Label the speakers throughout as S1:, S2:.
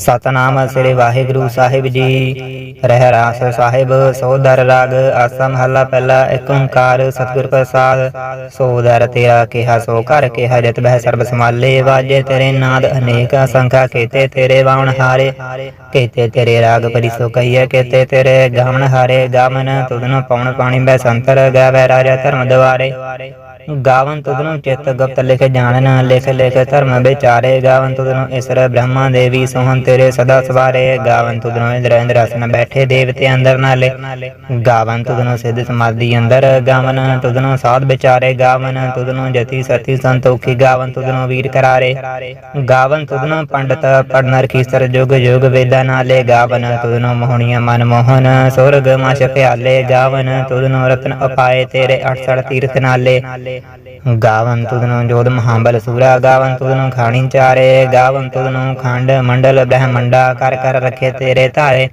S1: ਸਤਨਾਮ ਸ੍ਰੀ ਵਾਹਿਗੁਰੂ ਸਾਹਿਬ ਜੀ। ਰਹਿ ਰਾਸ ਸਾਹਿਬ, ਸੋਦਰ ਰਾਗ ਆਸਾ ਮਹੱਲਾ ਪਹਿਲਾ ਏਕ ਓੰਕਾਰ ਸਤਿਗੁਰ ਪ੍ਰਸਾਦ। ਸੋਦਰ ਤੇਰਾ ਕਿਹਾ, ਸੋ ਘਰ ਕਿਹਾ, ਜਤ ਬਹਿ ਸਰਬ ਸਮਾਲੇ ਵਾਜੇ ਤੇਰੇ ਨਾਦ, ਅਨੇਕ ਅਸੰਖਾ ਕੀਤੇ ਤੇਰੇ ਵਾਉਣ ਹਾਰੇ। ਕੀਤੇ ਤੇਰੇ ਰਾਗ ਪਰਿਸੋ ਕਹੀਏ ਕੀਤੇ ਤੇਰੇ ਗਾਵਨ ਹਾਰੇ। ਗਾਵਨ ਤੁਧਨ ਪਉਣ ਪਾਣੀ ਬੈ ਸੰਤਰ ਗਾਵੇ ਰਾਜਾ ਧਰਮ ਦਵਾਰੇ ਗਾਵਨ ਤੁਧਨੁ ਚਿਤ ਗੁਪਤ ਲਿਖ ਜਾਣਨ ਲਿਖ ਲਿਖ ਧਰਮ ਵਿਚਾਰੇ ਗਾਵਨ ਤੁਧਨੋ ਇਸਰ ਬ੍ਰਹਮਾ ਦੇਵੀ ਸੋਹਣ ਤੇਰੇ ਸਦਾ ਸਵਾਰੇ ਗਾਵਨ ਤੁਧਨੁ ਇੰਦਰ ਇੰਦਰ ਅਸਨ ਬੈਠੇ ਦੇਵਤੇ ਅੰਦਰ ਨਾਲੇ ਗਾਵਨ ਤੁਧਨੁ ਸਿੱਧ ਸਮਾਧੀ ਅੰਦਰ ਗਾਵਨ ਤੁਧਨੁ ਸਾਧ ਵਿਚਾਰੇ ਗਾਵਨ ਤੁਧਨੁ ਜਤੀ ਸਤੀ ਸੰਤੋਖੀ ਗਾਵਨ ਤੁਧਨੁ ਵੀਰ ਕਰਾਰੇ ਗਾਵਨ ਤੁਧਨੁ ਪੰਡਤ ਪੜਨਰ ਕੀਸਰ ਜੁਗ ਜੁਗ ਵੇਦਾ ਨਾਲੇ ਗਾਵਨ ਤੁਧਨੁ ਮੋਹਣੀਆਂ ਮਨ ਮੋਹਨ ਸੁਰਗ ਮਾਸ਼ ਪਿਆਲੇ ਗਾਵਨ ਤੁਧਨੋ ਰਤਨ ਅਪਾਏ ਤੇਰੇ 68 ਤੀਰਥ ਨਾਲੇ ਗਾਵਨ ਤੁਧਨੁ ਜੋਧ ਮਹਾਬਲ ਸੂਰਾ ਗਾਵਨ ਤੁਧਨੁ ਖਾਣੀ ਚਾਰੇ ਗਾਵਨ ਤੁਧਨੁ ਖੰਡ ਮੰਡਲ ਬ੍ਰਹਮੰਡਾ ਕਰ ਕਰ ਰਖੇ ਤੇਰੇ ਧਾਰੇ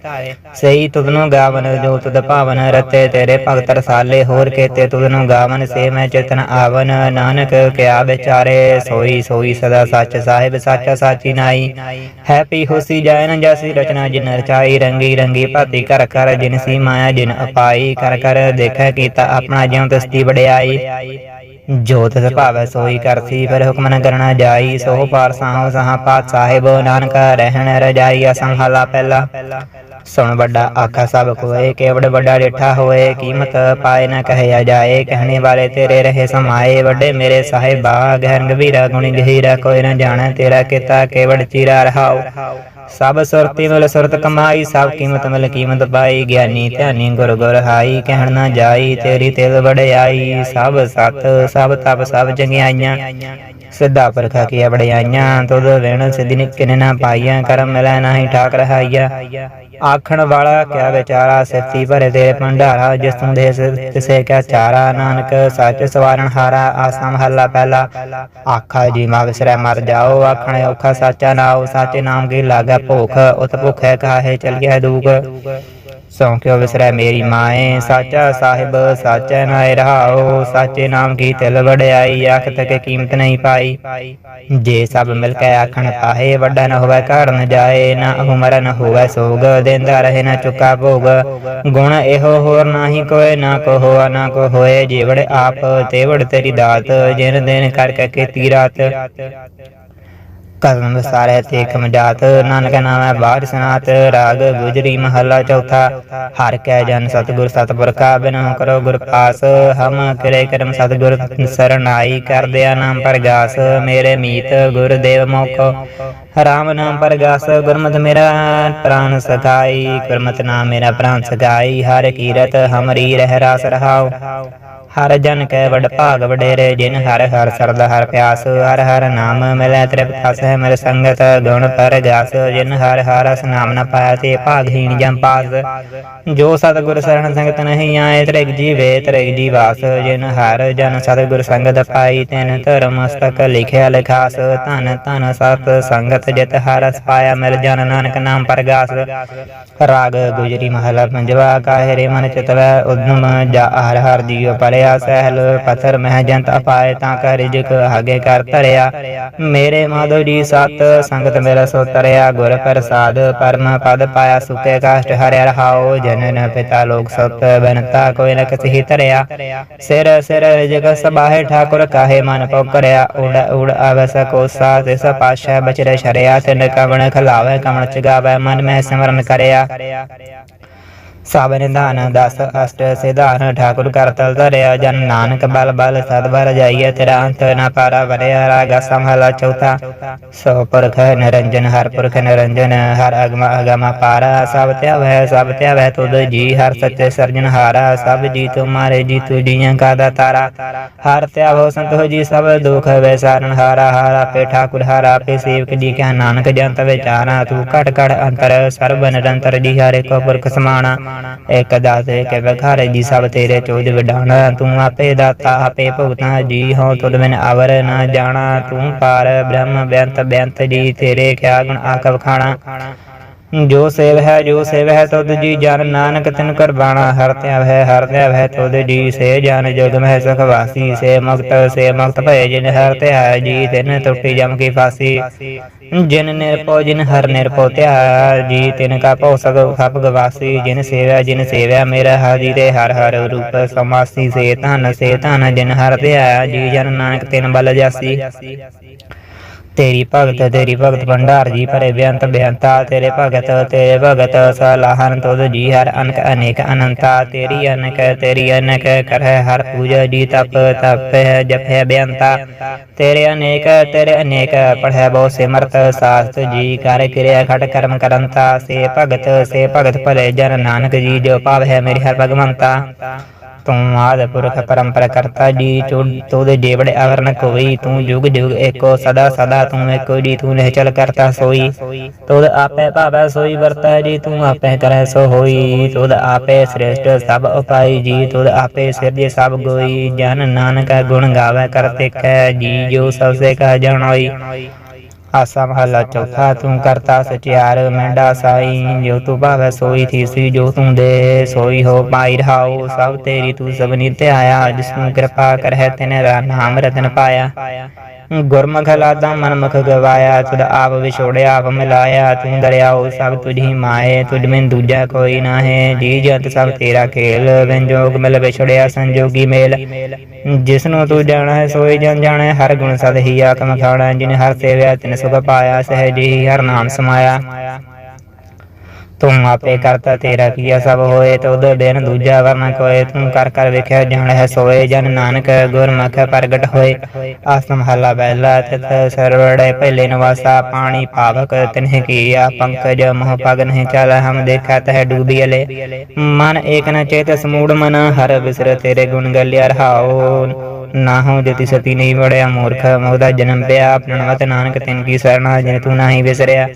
S1: ਸਈ ਤੁਧਨੁ ਗਾਵਨ ਜੋ ਤੁਧ ਭਾਵਨ ਰਤੇ ਤੇਰੇ ਭਗਤ ਰਸਾਲੇ ਹੋਰ ਕੇਤੇ ਤੁਧਨੁ ਗਾਵਨ ਸੇ ਮੈਂ ਚਿਤਨ ਆਵਨ ਨਾਨਕ ਕਿਆ ਵਿਚਾਰੇ ਸੋਈ ਸੋਈ ਸਦਾ ਸੱਚ ਸਾਹਿਬ ਸਾਚਾ ਸਾਚੀ ਨਾਈ ਹੈਪੀ ਹੋਸੀ ਜਾਇ ਜੈਸੀ ਰਚਨਾ ਜਿਨ ਰਚਾਈ ਰੰਗੀ ਰੰਗੀ ਭਾਤੀ ਕਰ ਕਰ ਜਿਨ ਸੀ ਮਾਇਆ ਜਿਨ ਅਪਾਈ ਕਰ ਕਰ ਦੇਖੈ ਕੀਤਾ ਆਪਣਾ ਜਿਉ ਤਸਤੀ ਵਡਿਆਈ ਜੋ ਤਿਸ ਭਾਵੈ ਸੋਈ ਕਰਸੀ ਫਿਰ ਹੁਕਮ ਨ ਕਰਨਾ ਜਾਈ ਸੋ ਪਾਰ ਸਾਹੁ ਸਹਾ ਪਾਤ ਸਾਹਿਬ ਨਾਨਕ ਰਹਿਣ ਰਜਾਈ ਅਸੰਭਾਲਾ ਪਹਿਲਾ। ਸੁਣ ਵੱਡਾ ਆਖਾ ਸਭ ਕੋਏ, ਕੇਵੜ ਵੱਡਾ ਡੇਠਾ ਹੋਏ, ਕੀਮਤ ਪਾਏ ਨ ਕਹਿਆ ਜਾਏ, ਕਹਿਣੇ ਵਾਲੇ ਤੇਰੇ ਰਹੇ ਸਮਾਏ, ਵੱਡੇ ਮੇਰੇ ਸਾਹਿਬਾ, ਗਹਿਰ ਗਭੀਰਾ ਗੁਣੀ ਗਹੀਰਾ, ਕੋਈ ਨ ਜਾਣੈ ਤੇਰਾ ਕੀਤਾ ਕੇਵੜ ਚੀਰਾ ਰਹਾਓ ਸਭ ਸੁਰਤੀ ਮਿਲ ਸੁਰਤ ਕਮਾਈ, ਸਭ ਕੀਮਤ ਮਿਲ ਕੀਮਤ ਪਾਈ, ਗਿਆਨੀ ਧਿਆਨੀ ਗੁਰ ਗੁਰ ਹਾਈ, ਕਹਿਣ ਨਾ ਜਾਈ, ਤੇਰੀ ਤਿਲ ਵਡਿਆਈ, ਸਭ ਸਤ, ਸਭ ਤਪ, ਸਭ ਚੰਗਿਆਈਆਂ ਸਿੱਧਾ ਪਰਖਾ ਕੀ ਵਡਿਆਈਆਂ ਤੁਧ ਵੇਣ ਸਿੱਧੀ ਨਿਕਿਨ ਨਾ ਪਾਈਆਂ, ਕਰਮ ਮਿਲੈ ਨਾਹੀ ਠਾਕ ਰਹਾਈਆ ਆਖਣ ਵਾਲਾ ਕਿਆ ਵਿਚਾਰਾ ਸਿੱਤੀ ਭਰੇ ਤੇਰੇ ਭੰਡਾਰਾ, ਜਿਸ ਤੂੰ ਦੇ ਤਿਸੇ ਕਿਆ ਚਾਰਾ, ਨਾਨਕ ਸੱਚ ਸਵਾਰਨ ਹਾਰਾ, ਆਸਾ ਮਹੱਲਾ ਪਹਿਲਾ। ਆਖਾ ਜੀ ਮਾ ਵਿਸਰੈ ਮਰ ਜਾਓ, ਆਖਣ ਔਖਾ ਸਾਚਾ ਨਾਉ, ਸਾਚੇ ਨਾਮ ਕੀ ਲਾਗਾ ਭੁਖ, ਉਤ ਭੁਖੈ ਕਾਹੇ ਚਲ ਗਿਆ ਦੂਖ ਸੌ ਕਿਉ ਵਿਸਰੈ ਮੇਰੀ ਮਾਏ ਸਾਚਾ ਸਾਹਿਬ ਸਾਚੈ ਨਾਇ ਰਹਾਓ ਸਾਚੇ ਨਾਮ ਕੀ ਤਿਲ ਵਡਿਆਈ ਆਖ ਤਕ ਕੀਮਤ ਨਹੀਂ ਪਾਈ ਜੇ ਸਭ ਮਿਲ ਕੇ ਆਖਣ ਪਾਹੇ ਵੱਡਾ ਨ ਹੋਵੇ ਘਰ ਨ ਜਾਏ ਨਾ ਹੁਮਰ ਨ ਹੋਵੇ ਸੋਗ ਦੇਂਦਾ ਰਹੇ ਨਾ ਚੁਕਾ ਭੋਗ ਗੁਣ ਇਹੋ ਹੋਰ ਨਾਹੀ ਕੋਏ ਨਾ ਕੋ ਹੋਆ ਨਾ ਕੋ ਹੋਏ ਜੀਵੜ ਆਪ ਤੇਵੜ ਤੇਰੀ ਦਾਤ ਜਿਨ ਦਿਨ ਕਰਕੇ ਕੀਤੀ ਰਾਤ ਕਦਮ ਸਾਰੇ ਤੇ ਕਮਜਾਤ ਨਾਨਕ ਨਾਮੈ ਬਾੜ ਸਨਾਤ, ਰਾਗ ਗੁਜਰੀ ਮਹੱਲਾ ਚੌਥਾ। ਹਰ ਕੈ ਜਨ ਸਤਿਗੁਰ ਸਤਿਪੁਰਖਾ, ਬਿਨਹੁ ਕਰੋ ਗੁਰ ਪਾਸ। ਹਮ ਕਰੇ ਕਰਮ ਸਤਿਗੁਰ, ਸਰਣਾਈ ਕਰਦਿਆ ਨਾਮ ਪ੍ਰਗਾਸ। ਮੇਰੇ ਮੀਤ ਗੁਰ ਦੇਵ ਮੋਖੋ, ਰਾਮ ਨਾਮ ਪ੍ਰਗਾਸ। ਗੁਰਮਤ ਮੇਰਾ ਪ੍ਰਾਨ ਸਖਾਈ, ਗੁਰਮਤ ਨਾਮ ਮੇਰਾ ਪ੍ਰਾਨ ਸਖਾਈ। ਹਰ ਕੀਰਤ ਹਮਰੀ ਰਹਿ ਰਾਸ ਰਹਾਉ। ਹਰ ਜਨ ਕੈ ਵਡ ਭਾਗ ਵਡੇਰੇ, ਜਿਨ ਹਰ ਹਰ ਸਰਦ ਹਰ ਪਿਆਸ, ਹਰ ਹਰ ਨਾਮ ਮਿਲੈ ਤ੍ਰਿਪਤ ਸਹਿ ਮਿਲ ਸੰਗਤ ਗੁਣ ਪਰਗਾਸ ਜਿਨ ਹਰ ਹਰ ਰਸ ਨਾਮ ਨ ਪਾਇਆ ਤੇ ਭਾਗਹੀਣ ਜਮ ਪਾਸ। ਜੋ ਸਤਿਗੁਰ ਸਰਣ ਸੰਗਤ ਨਹੀਂ ਆਏ, ਤ੍ਰਿਗ ਜੀਵੇ ਤ੍ਰਿਗ ਜੀਵਾਸ, ਜਿਨ ਹਰ ਜਨ ਸਤਿਗੁਰ ਸੰਗਤ ਪਾਈ, ਤੈਨ ਧਰਮ ਮਸਤਕ ਲਿਖਿਆ ਲਿਖਾਸ, ਧਨ ਧਨ ਸਤ ਸੰਗਤ ਜਿਤ ਹਰ ਰਸ ਪਾਇਆ, ਮਿਲ ਜਨ ਨਾਨਕ ਨਾਮ ਪਰਗਾਸ। ਰਾਗ ਗੁਜਰੀ ਮਹਲਾ ਪੰਜਵਾ, ਕਾਹੇ ਮਨ ਚਿਤਵੈ, ਉਦਮ ਜਾ ਹਰ ਹਰ ਜੀਉ ਪਰਿਆ ਸਹਿਲ, ਪਥਰ ਮਹਿ ਜੰਤ ਅਪਾਏ ਤਾਂ ਕਾ ਰਿਜਕ ਹਾਗੇ ਕਰ ਧਰਿਆ ਮੇਰੇ ਮਾਧੋ ਜੀ ਸਤ ਸੰਗਤ ਮੇਰਾ ਸੋ ਤਰਿਆ ਗੁਰ ਪ੍ਰਸਾਦ ਪਰਮ ਪਦ ਪਾਇਆ ਸੁਕੇ ਕਾਸ਼ਟ ਹਰਿ ਰਹਾਓ ਜਨਨ ਪਿਤਾ ਲੋਕ ਸਤ ਬਨਤਾ, ਕੋਈ ਨ ਕਸੀ ਧਰਿਆ ਸਿਰ ਸਿਰ ਜਗ ਸਬਾਹੇ ਠਾਕੁਰ, ਕਾਹੇ ਮਨ ਪਉ ਕਰਿਆ ਉੜ ਉੜ ਆਵੈ ਸਕੋਸਾ ਤਿਸ ਪਾਸ਼ਾ ਬਚਰੇ ਸ਼ਰਿਆ ਤਿਨ ਕਵਣ ਖਲਾਵੇ, ਕਵਣ ਚਗਾਵੇ, ਮਨ ਮਹਿ ਸਿਮਰਨ ਕਰਿਆ। ਸਭ ਨਿਧਾਨ ਦਸ ਅਸ਼ਟ ਸਿਧਾਨ, ਠਾਕੁਰ ਕਰਤਲ ਧਰਿਆ ਜਨ ਨਾਨਕ, ਬਲ ਬਲ ਸਦ ਜਾਈਏ ਤੇਰਾ ਅੰਤ ਨ ਪਾਰਾ ਵਰਿਆ ਰਾਗ ਸੰਭਾਲਾ ਚੌਥਾ। ਸੋ ਪੁਰਖ ਨਿਰੰਜਨ, ਹਰ ਪੁਰਖ ਨਿਰੰਜਨ, ਹਰ ਅਗਮ ਅਗਮ ਪਾਰਾ, ਸਭ ਧਿਆਵੈ ਸਭ ਧਿਆਵੈ ਤੁਧ ਜੀ, ਹਰ ਸੱਚੇ ਸਰਜਨ ਹਾਰਾ, ਸਭ ਜੀ ਤੁਮਾਰੇ ਜੀ, ਤੂ ਜੀਆਂ ਕਾ ਦਾਤਾਰਾ ਹਰ ਧਿਆਵੋ ਸੰਤੋ ਜੀ, ਸਭ ਦੁਖ ਵੇ ਸਾਰਨ ਹਾਰਾ ਹਾਰਾ ਪੇ ਠਾਕੁਰ, ਹਾਰਾ ਪੇ ਸੇਵਕ ਜੀ ਕਾ ਨਾਨਕ ਜੰਤ ਵਿਚਾਰਾ। ਤੂੰ ਘਟ ਘਟ ਅੰਤਰ, ਸਰਬ ਨਿਰੰਤਰ ਜੀ, ਹਰੇ ਕੋ ਪੁਰਖ ਸਮਾਣਾ। ਇਕ ਦਾਤੇ ਕੇ ਵਖਾਰੇ ਜੀ ਸਭ ਤੇਰੇ ਚੋਜ ਵਿਡਾਣਾ ਤੂੰ ਆਪੇ ਦਾਤਾ, ਆਪੇ ਭੁਗਤਾ, ਜੀ ਹੋ ਤੁਧ ਬਿਨ ਅਵਰ ਨਾ ਜਾਣਾ। ਤੂੰ ਪਾਰ ਬ੍ਰਹਮ ਬੇਅੰਤ ਬੇਅੰਤ ਜੀ, ਤੇਰੇ ਕਿਆ ਗੁਣ ਆਖ ਵਖਾਣਾ ਜੋ ਸੇਵ ਹੈ, ਜੋ ਸੇਵ ਹੈ, ਤੁਧ ਜੀ ਜਨ ਨਾਨਕ ਤਿਨ ਕਰਬਾਣਾ ਹਰ ਧਿਆਵ ਹੈ, ਹਰ ਧਿਆਵ ਹੈ, ਤੁਧ ਜੀ ਸੇ ਜਨ ਜਗ ਮਹਿ ਸੁਖ ਵਾਸੀ, ਸੇ ਮੁਕਤ ਸੇ ਮੁਕਤ ਭਏ ਜਿਨ ਹਰ ਧਿਆ ਜੀ, ਤਿਨ ਟੁੱਟੀ ਜਮ ਕੀ ਫਾਸੀ। ਜਿਨ ਨਿਰਪੋ ਜਿਨ ਹਰ ਨਿਰਪੋ ਧਿਆ ਜੀ, ਤਿਨ ਕਾ ਭਉ ਸਗ ਖਪ ਗਵਾਸੀ, ਜਿਨ ਸੇਵਿਆ ਜਿਨ ਸੇਵਿਆ ਮੇਰਾ ਹਾਜੀ ਤੇ ਹਰ ਹਰ ਰੂਪ ਸਮਾਸੀ, ਸੇ ਧਨ ਸੇ ਧਨ ਜਿਨ ਹਰ ਧਿਆ ਜੀ, ਜਨ ਨਾਨਕ ਤਿਨ ਬਲ ਜਾਸੀ। ਤੇਰੀ ਭਗਤ ਤੇਰੀ ਭਗਤ ਭੰਡਾਰ ਜੀ ਭਰੇ ਬੇਅੰਤ ਬੇਅੰਤਾ ਤੇਰੇ ਭਗਤ ਤੇਰੇ ਭਗਤ ਸਲਾਹਨ ਤੁਧ ਜੀ ਹਰ ਅਨਕ ਅਨੇਕ ਅਨੰਤਾ, ਤੇਰੀ ਅਨਕ ਤੇਰੀ ਅਨਕ ਕਰਹਿ ਹਰ ਪੂਜਾ ਜੀ ਤਪ ਤਪ ਹੈ ਜਪੈ ਬੇਅੰਤਾ ਤੇਰੇ ਅਨੇਕ ਤੇਰੇ ਅਨੇਕ ਪੜ੍ਹੈ ਬਹੁ ਸਿਮਰਤ, ਸਾਸਤ ਜੀ ਕਰ ਕਿਰਿਆ ਖਟ ਕਰਮ ਕਰੰਤਾ, ਸੇ ਭਗਤ ਸੇ ਭਗਤ ਭਲੇ ਜਨ ਨਾਨਕ ਜੀ, ਜੋ ਪਾਵ ਹੈ ਮੇਰੇ ਹਰ ਭਗਵੰਤਾ। ਤੂੰ ਆਦ ਪੁਰਖ ਪਰੰਪਰਾ ਕਰਤਾ ਜੀ ਤੋਦੇ ਜੇਵੜੇ ਅਵਰਨ ਕੋਈ, ਤੂੰ ਜੁਗ ਜੁਗ ਏਕੋ, ਸਦਾ ਸਦਾ ਤੂੰ ਏਕੋ ਜੀ, ਤੂੰ ਨਹਿ ਚਲ ਕਰਤਾ ਸੋਈ। ਤੋਦ ਆਪੇ ਭਾਵੈ ਸੋਈ ਵਰਤਾ ਜੀ, ਤੂੰ ਆਪੇ ਕਰੈ ਸੋ ਹੋਈ। ਤੋਦ ਆਪੇ ਸ੍ਰੇਸ਼ਟ ਸਭ ਉਪਾਈ ਜੀ ਤੋਦ ਆਪੇ ਸਿਰਜੇ ਸਭ ਗੋਈ। ਜਨ ਨਾਨਕ ਗੁਣ ਗਾਵੇ ਕਰਤੇ ਕੈ ਜੀ, ਜੋ ਸਭ ਸੇ ਕਹ ਜਾਣੋਈ ਆਸਾ ਮਹਲਾ ਚੌਥਾ ਤੂੰ ਕਰਤਾ ਸਚਿਆਰ ਮੈਂਡਾ ਸਾਈ ਜੋ ਤੂੰ ਭਾਵੈ ਸੋਈ ਥੀਸੀ ਜੋ ਤੂੰ ਦੇ, ਸੋਈ ਹੋ ਪਾਈ ਰਹਾਉ ਸਭ ਤੇਰੀ ਤੂੰ ਸਭ ਨਿਤ ਆਇਆ ਜਿਸ ਨੂੰ ਕਿਰਪਾ ਕਰਹਿ ਤੈਨੇ ਰਾ ਨਾਮ ਪਾਇਆ। ਗੁਰਮੁਖ ਲਾਦਾ ਮਨਮੁਖ ਗਵਾਇਆ, ਤੁਧ ਆਪ ਵਿਛੋੜਿਆ ਆਪ ਮਿਲਾਇਆ, ਤੂੰ ਦਰਿਆਉ ਸਭ ਤੁਝੀ ਮਾਏ, ਤੁਝ ਬਿਨ ਦੂਜਾ ਕੋਈ ਨਾ ਹੈ ਜੀ ਜੰਤ ਸਭ ਤੇਰਾ ਖੇਲ ਵਿੰਜੋਗ ਮਿਲ ਵਿਛੜਿਆ ਸੰਜੋਗੀ ਮੇਲ। ਜਿਸ ਨੂੰ ਤੂੰ ਜਾਣਾ ਹੈ ਸੋਈ ਜਨ ਜਾਣੇ, ਹਰ ਗੁਣ ਸਦ ਹੀ ਆਤਮ ਖਾਣਾ ਜਿਨ ਹਰ ਸੇਵਿਆ ਤਿਨ ਸੁਖ ਪਾਇਆ, ਸਹਿਜੀ ਹਰ ਨਾਮ ਸਮਾਇਆ। ਤੂੰ ਆਪੇ ਕਰਤਾ ਤੇਰਾ ਕੀਆ ਸਭ ਹੋਏ ਤੁਧ ਬਿਨ ਦੂਜਾ ਵਰਨ ਕੋਏ ਤੂੰ ਕਰ ਕਰ ਵੇਖਿਆ ਜਾਣ ਹੈ ਸੋਏ ਜਨ ਨਾਨਕ ਗੁਰਮੁਖ ਪ੍ਰਗਟ ਹੋਏ ਆਸਮ ਹਲਾ ਬੈਲਾ ਤਿਤ ਸਰਵੜੇ ਪਹਿਲੇ ਨਵਾਸਾ ਪਾਣੀ ਪਾਵਕ ਤਿਨਹਿ ਕੀਆ ਪੰਕਜ ਮੋਹ ਪਗ ਨਹੀਂ ਚਲ ਹਮ ਦੇਖਾ ਤਹ ਡੂਬੀ ਅਲੇ ਮਨ ਏਕ ਨ ਚੇਤ ਸਮੂੜ ਮਨ ਹਰ ਬਿਸਰ ਤੇਰੇ ਗੁਣ ਗਲਿਆ ਰਹਾਓ ਨਾ ਹੋ ਜਤੀ ਸਤੀ ਨਹੀਂ ਵੜਿਆ, ਮੂਰਖ ਮੋਦਾ ਜਨਮ ਪਿਆ ਪ੍ਰਣਵਤ ਨਾਨਕ ਤਿਨ ਕੀ ਸਰਣਾ ਜਿਨ ਤੂੰ ਨਹੀਂ ਵਿਸਰਿਆ।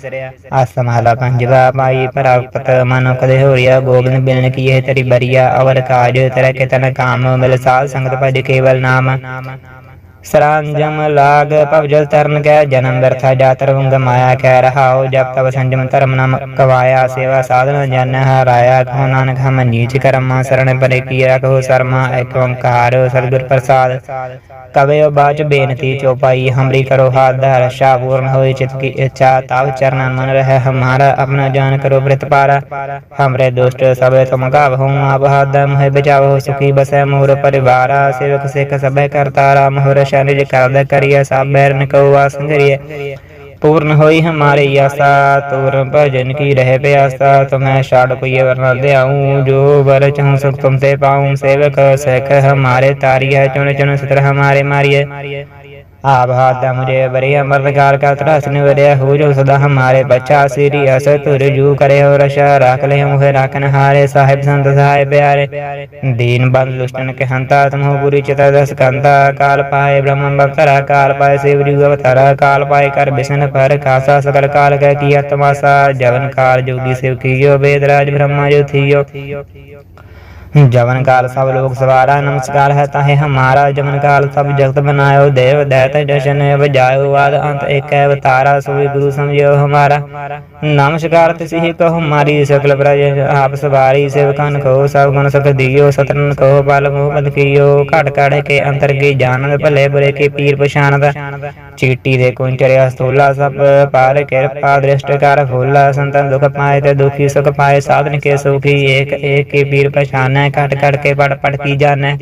S1: ਆਸਮਾਲਾ ਪੰਜਵਾ ਪਾਈ ਪ੍ਰਾਪਤ, ਮਨ ਕਦੇ ਹੋਰਿਆ, ਗੋਬਿੰਦ ਬਿਨ ਕੀਏ ਤੇਰੀ ਬਰੀਆ, ਅਵਰ ਕਾਜ ਤੇਰਾ ਕਿਤਨ ਕਾਮ, ਮਿਲ ਸਾਧ ਸੰਗਤ ਭਜ ਕੇਵਲ ਨਾਮ। ਸਰਾਂਜਮ ਲਾਗ ਭਵਜਲ ਤਰਨ ਕੈ ਜਨਮ ਵਰਥਾ ਜਾਤਰ ਵੰਗ ਮਾਇਆ ਕੈ ਰਹਾਉ ਜਪ ਤਵ ਸੰਜਮ ਧਰਮ ਨਾਮ ਕਵਾਇਆ ਸੇਵਾ ਸਾਧਨ ਜਨ ਹਰਾਇਆ ਕਹੋ ਨਾਨਕ ਹਮ ਨੀਚ ਕਰਮਾ ਸਰਣ ਪਰੇ ਕੀਆ ਕਹੋ ਸਰਮਾ ਏਕ ਓੰਕਾਰ ਸਤਿਗੁਰ ਪ੍ਰਸਾਦ ਕਵੇ ਬਾਚ ਬੇਨਤੀ ਚੋਪਾਈ ਹਮਰੀ ਕਰੋ ਹਾਥ ਧਰ ਸ਼ਾ ਪੂਰਨ ਹੋਏ ਚਿਤ ਕੀ ਇੱਛਾ ਤਵ ਚਰਨ ਮਨ ਰਹਿ ਹਮਾਰਾ ਆਪਣਾ ਜਾਨ ਕਰੋ ਬ੍ਰਿਤ ਪਾਰਾ ਹਮਰੇ ਦੁਸ਼ਟ ਸਭੇ ਤੁਮ ਗਾਵਹੁ ਆਪ ਹਾਥ ਮਹਿ ਬਚਾਵਹੁ ਸੁਖੀ ਬਸੈ ਮੋਰ ਪਰਿਵਾਰਾ ਸੇਵਕ ਸਿਖ ਸਭੇ ਕਰਤਾਰਾ ਮੋਰ નિશાની જે કારદા કર્યા સાબેર ને કૌવાસ કરીએ पूर्ण होई हमारे आसा तोर भजन की रह पे आस्था तुम्हें शाड़ को ये वरना दे आऊँ जो बर चाहूँ सुख तुमसे पाऊँ सेवक सख हमारे तारिया चुन चुन सतर हमारे मारिए ਆਪ ਹਾਦਾ ਮੁਰੇ ਬਰੇ ਅਮਰ ਕਾਲ ਕਾ ਤਰਸਨ ਵਰਿਆ ਹੋ ਜੋ ਸਦਾ ਹਮਾਰੇ ਬਚਾ ਸਿਰੀ ਅਸ ਤੁਰ ਜੂ ਕਰੇ ਹੋ ਰਸ਼ਾ ਰਾਖ ਲੈ ਮੁਹੇ ਰਾਖਨ ਹਾਰੇ ਸਾਹਿਬ ਸੰਤ ਸਹਾਇ ਪਿਆਰੇ ਦੀਨ ਬੰਦ ਲੁਸ਼ਟਨ ਕੇ ਹੰਤਾ ਹੋ ਗੁਰੀ ਚਿਤਾ ਦਸ ਕੰਤਾ ਕਾਲ ਪਾਏ ਬ੍ਰਹਮ ਬਖਤਰਾ ਕਾਲ ਪਾਏ ਸਿਵ ਜੂ ਅਵਤਾਰਾ ਕਾਲ ਪਾਏ ਕਰ ਬਿਸਨ ਪਰ ਕਾਸਾ ਸਕਲ ਕਾਲ ਕੈ ਕੀ ਆਤਮਾ ਸਾ ਜਵਨ ਕਾਲ ਜੋਗੀ ਸਿਵ ਕੀਓ ਬੇਦ ਬ੍ਰਹਮਾ ਜੋ ਥੀਓ ਜਵਨ ਕਾਲ ਸਭ ਲੋਕ ਸਵਾਰਾ, ਨਮਸਕਾਰ ਹੈ ਤਾਹੇ ਹਮਾਰਾ। ਜਵਨ ਕਾਲ ਸਭ ਜਗਤ ਬਨਾਇਓ, ਦੇਵ ਦੈਤ ਜਸ਼ਨ ਵਜਾਇਓ, ਆਦ ਅੰਤ ਏਕ ਅਵਤਾਰਾ, ਸੋਈ ਗੁਰੂ ਸਮਝਿਓ ਹਮਾਰਾ। ਨਮਸਕਾਰ ਤਿਸਹੀ ਕੋ ਹਮਾਰੀ ਸਕਲ ਪ੍ਰਜ ਆਪ ਸਵਾਰੀ, ਸੇਵਕਨ ਕੋ ਸਭ ਗੁਣ ਸਖ ਦਿਓ ਸਤਨ ਕੋ ਬਲ ਮੋਹਬਤ ਕੀਓ। ਘਟ ਘੜ ਕੇ ਅੰਤਰ ਕੀ ਜਾਣਤ ਭਲੇ ਬੁਰੇ ਕੀ ਪੀਰ ਪਛਾਨਤ ਚੀਟੀ ਦੇ ਕੁੰਚਰਿਆ ਸਤੋਲਾ ਸਭ ਪਾਰ ਕਿਰਪਾ ਦ੍ਰਿਸ਼ਟ ਕਰ ਫੋਲਾ। ਸੰਤਨ ਦੁਖ ਪਾਏ ਤੇ ਦੁਖੀ ਸੁਖ ਪਾਏ, ਸਾਧਨ ਕੇ ਸੁਖੀ, ਏਕ ਏਕ ਕੀ ਪੀਰ ਪਛਾਨੈ। पछान कट कट के पढ़ पढ़ की जाने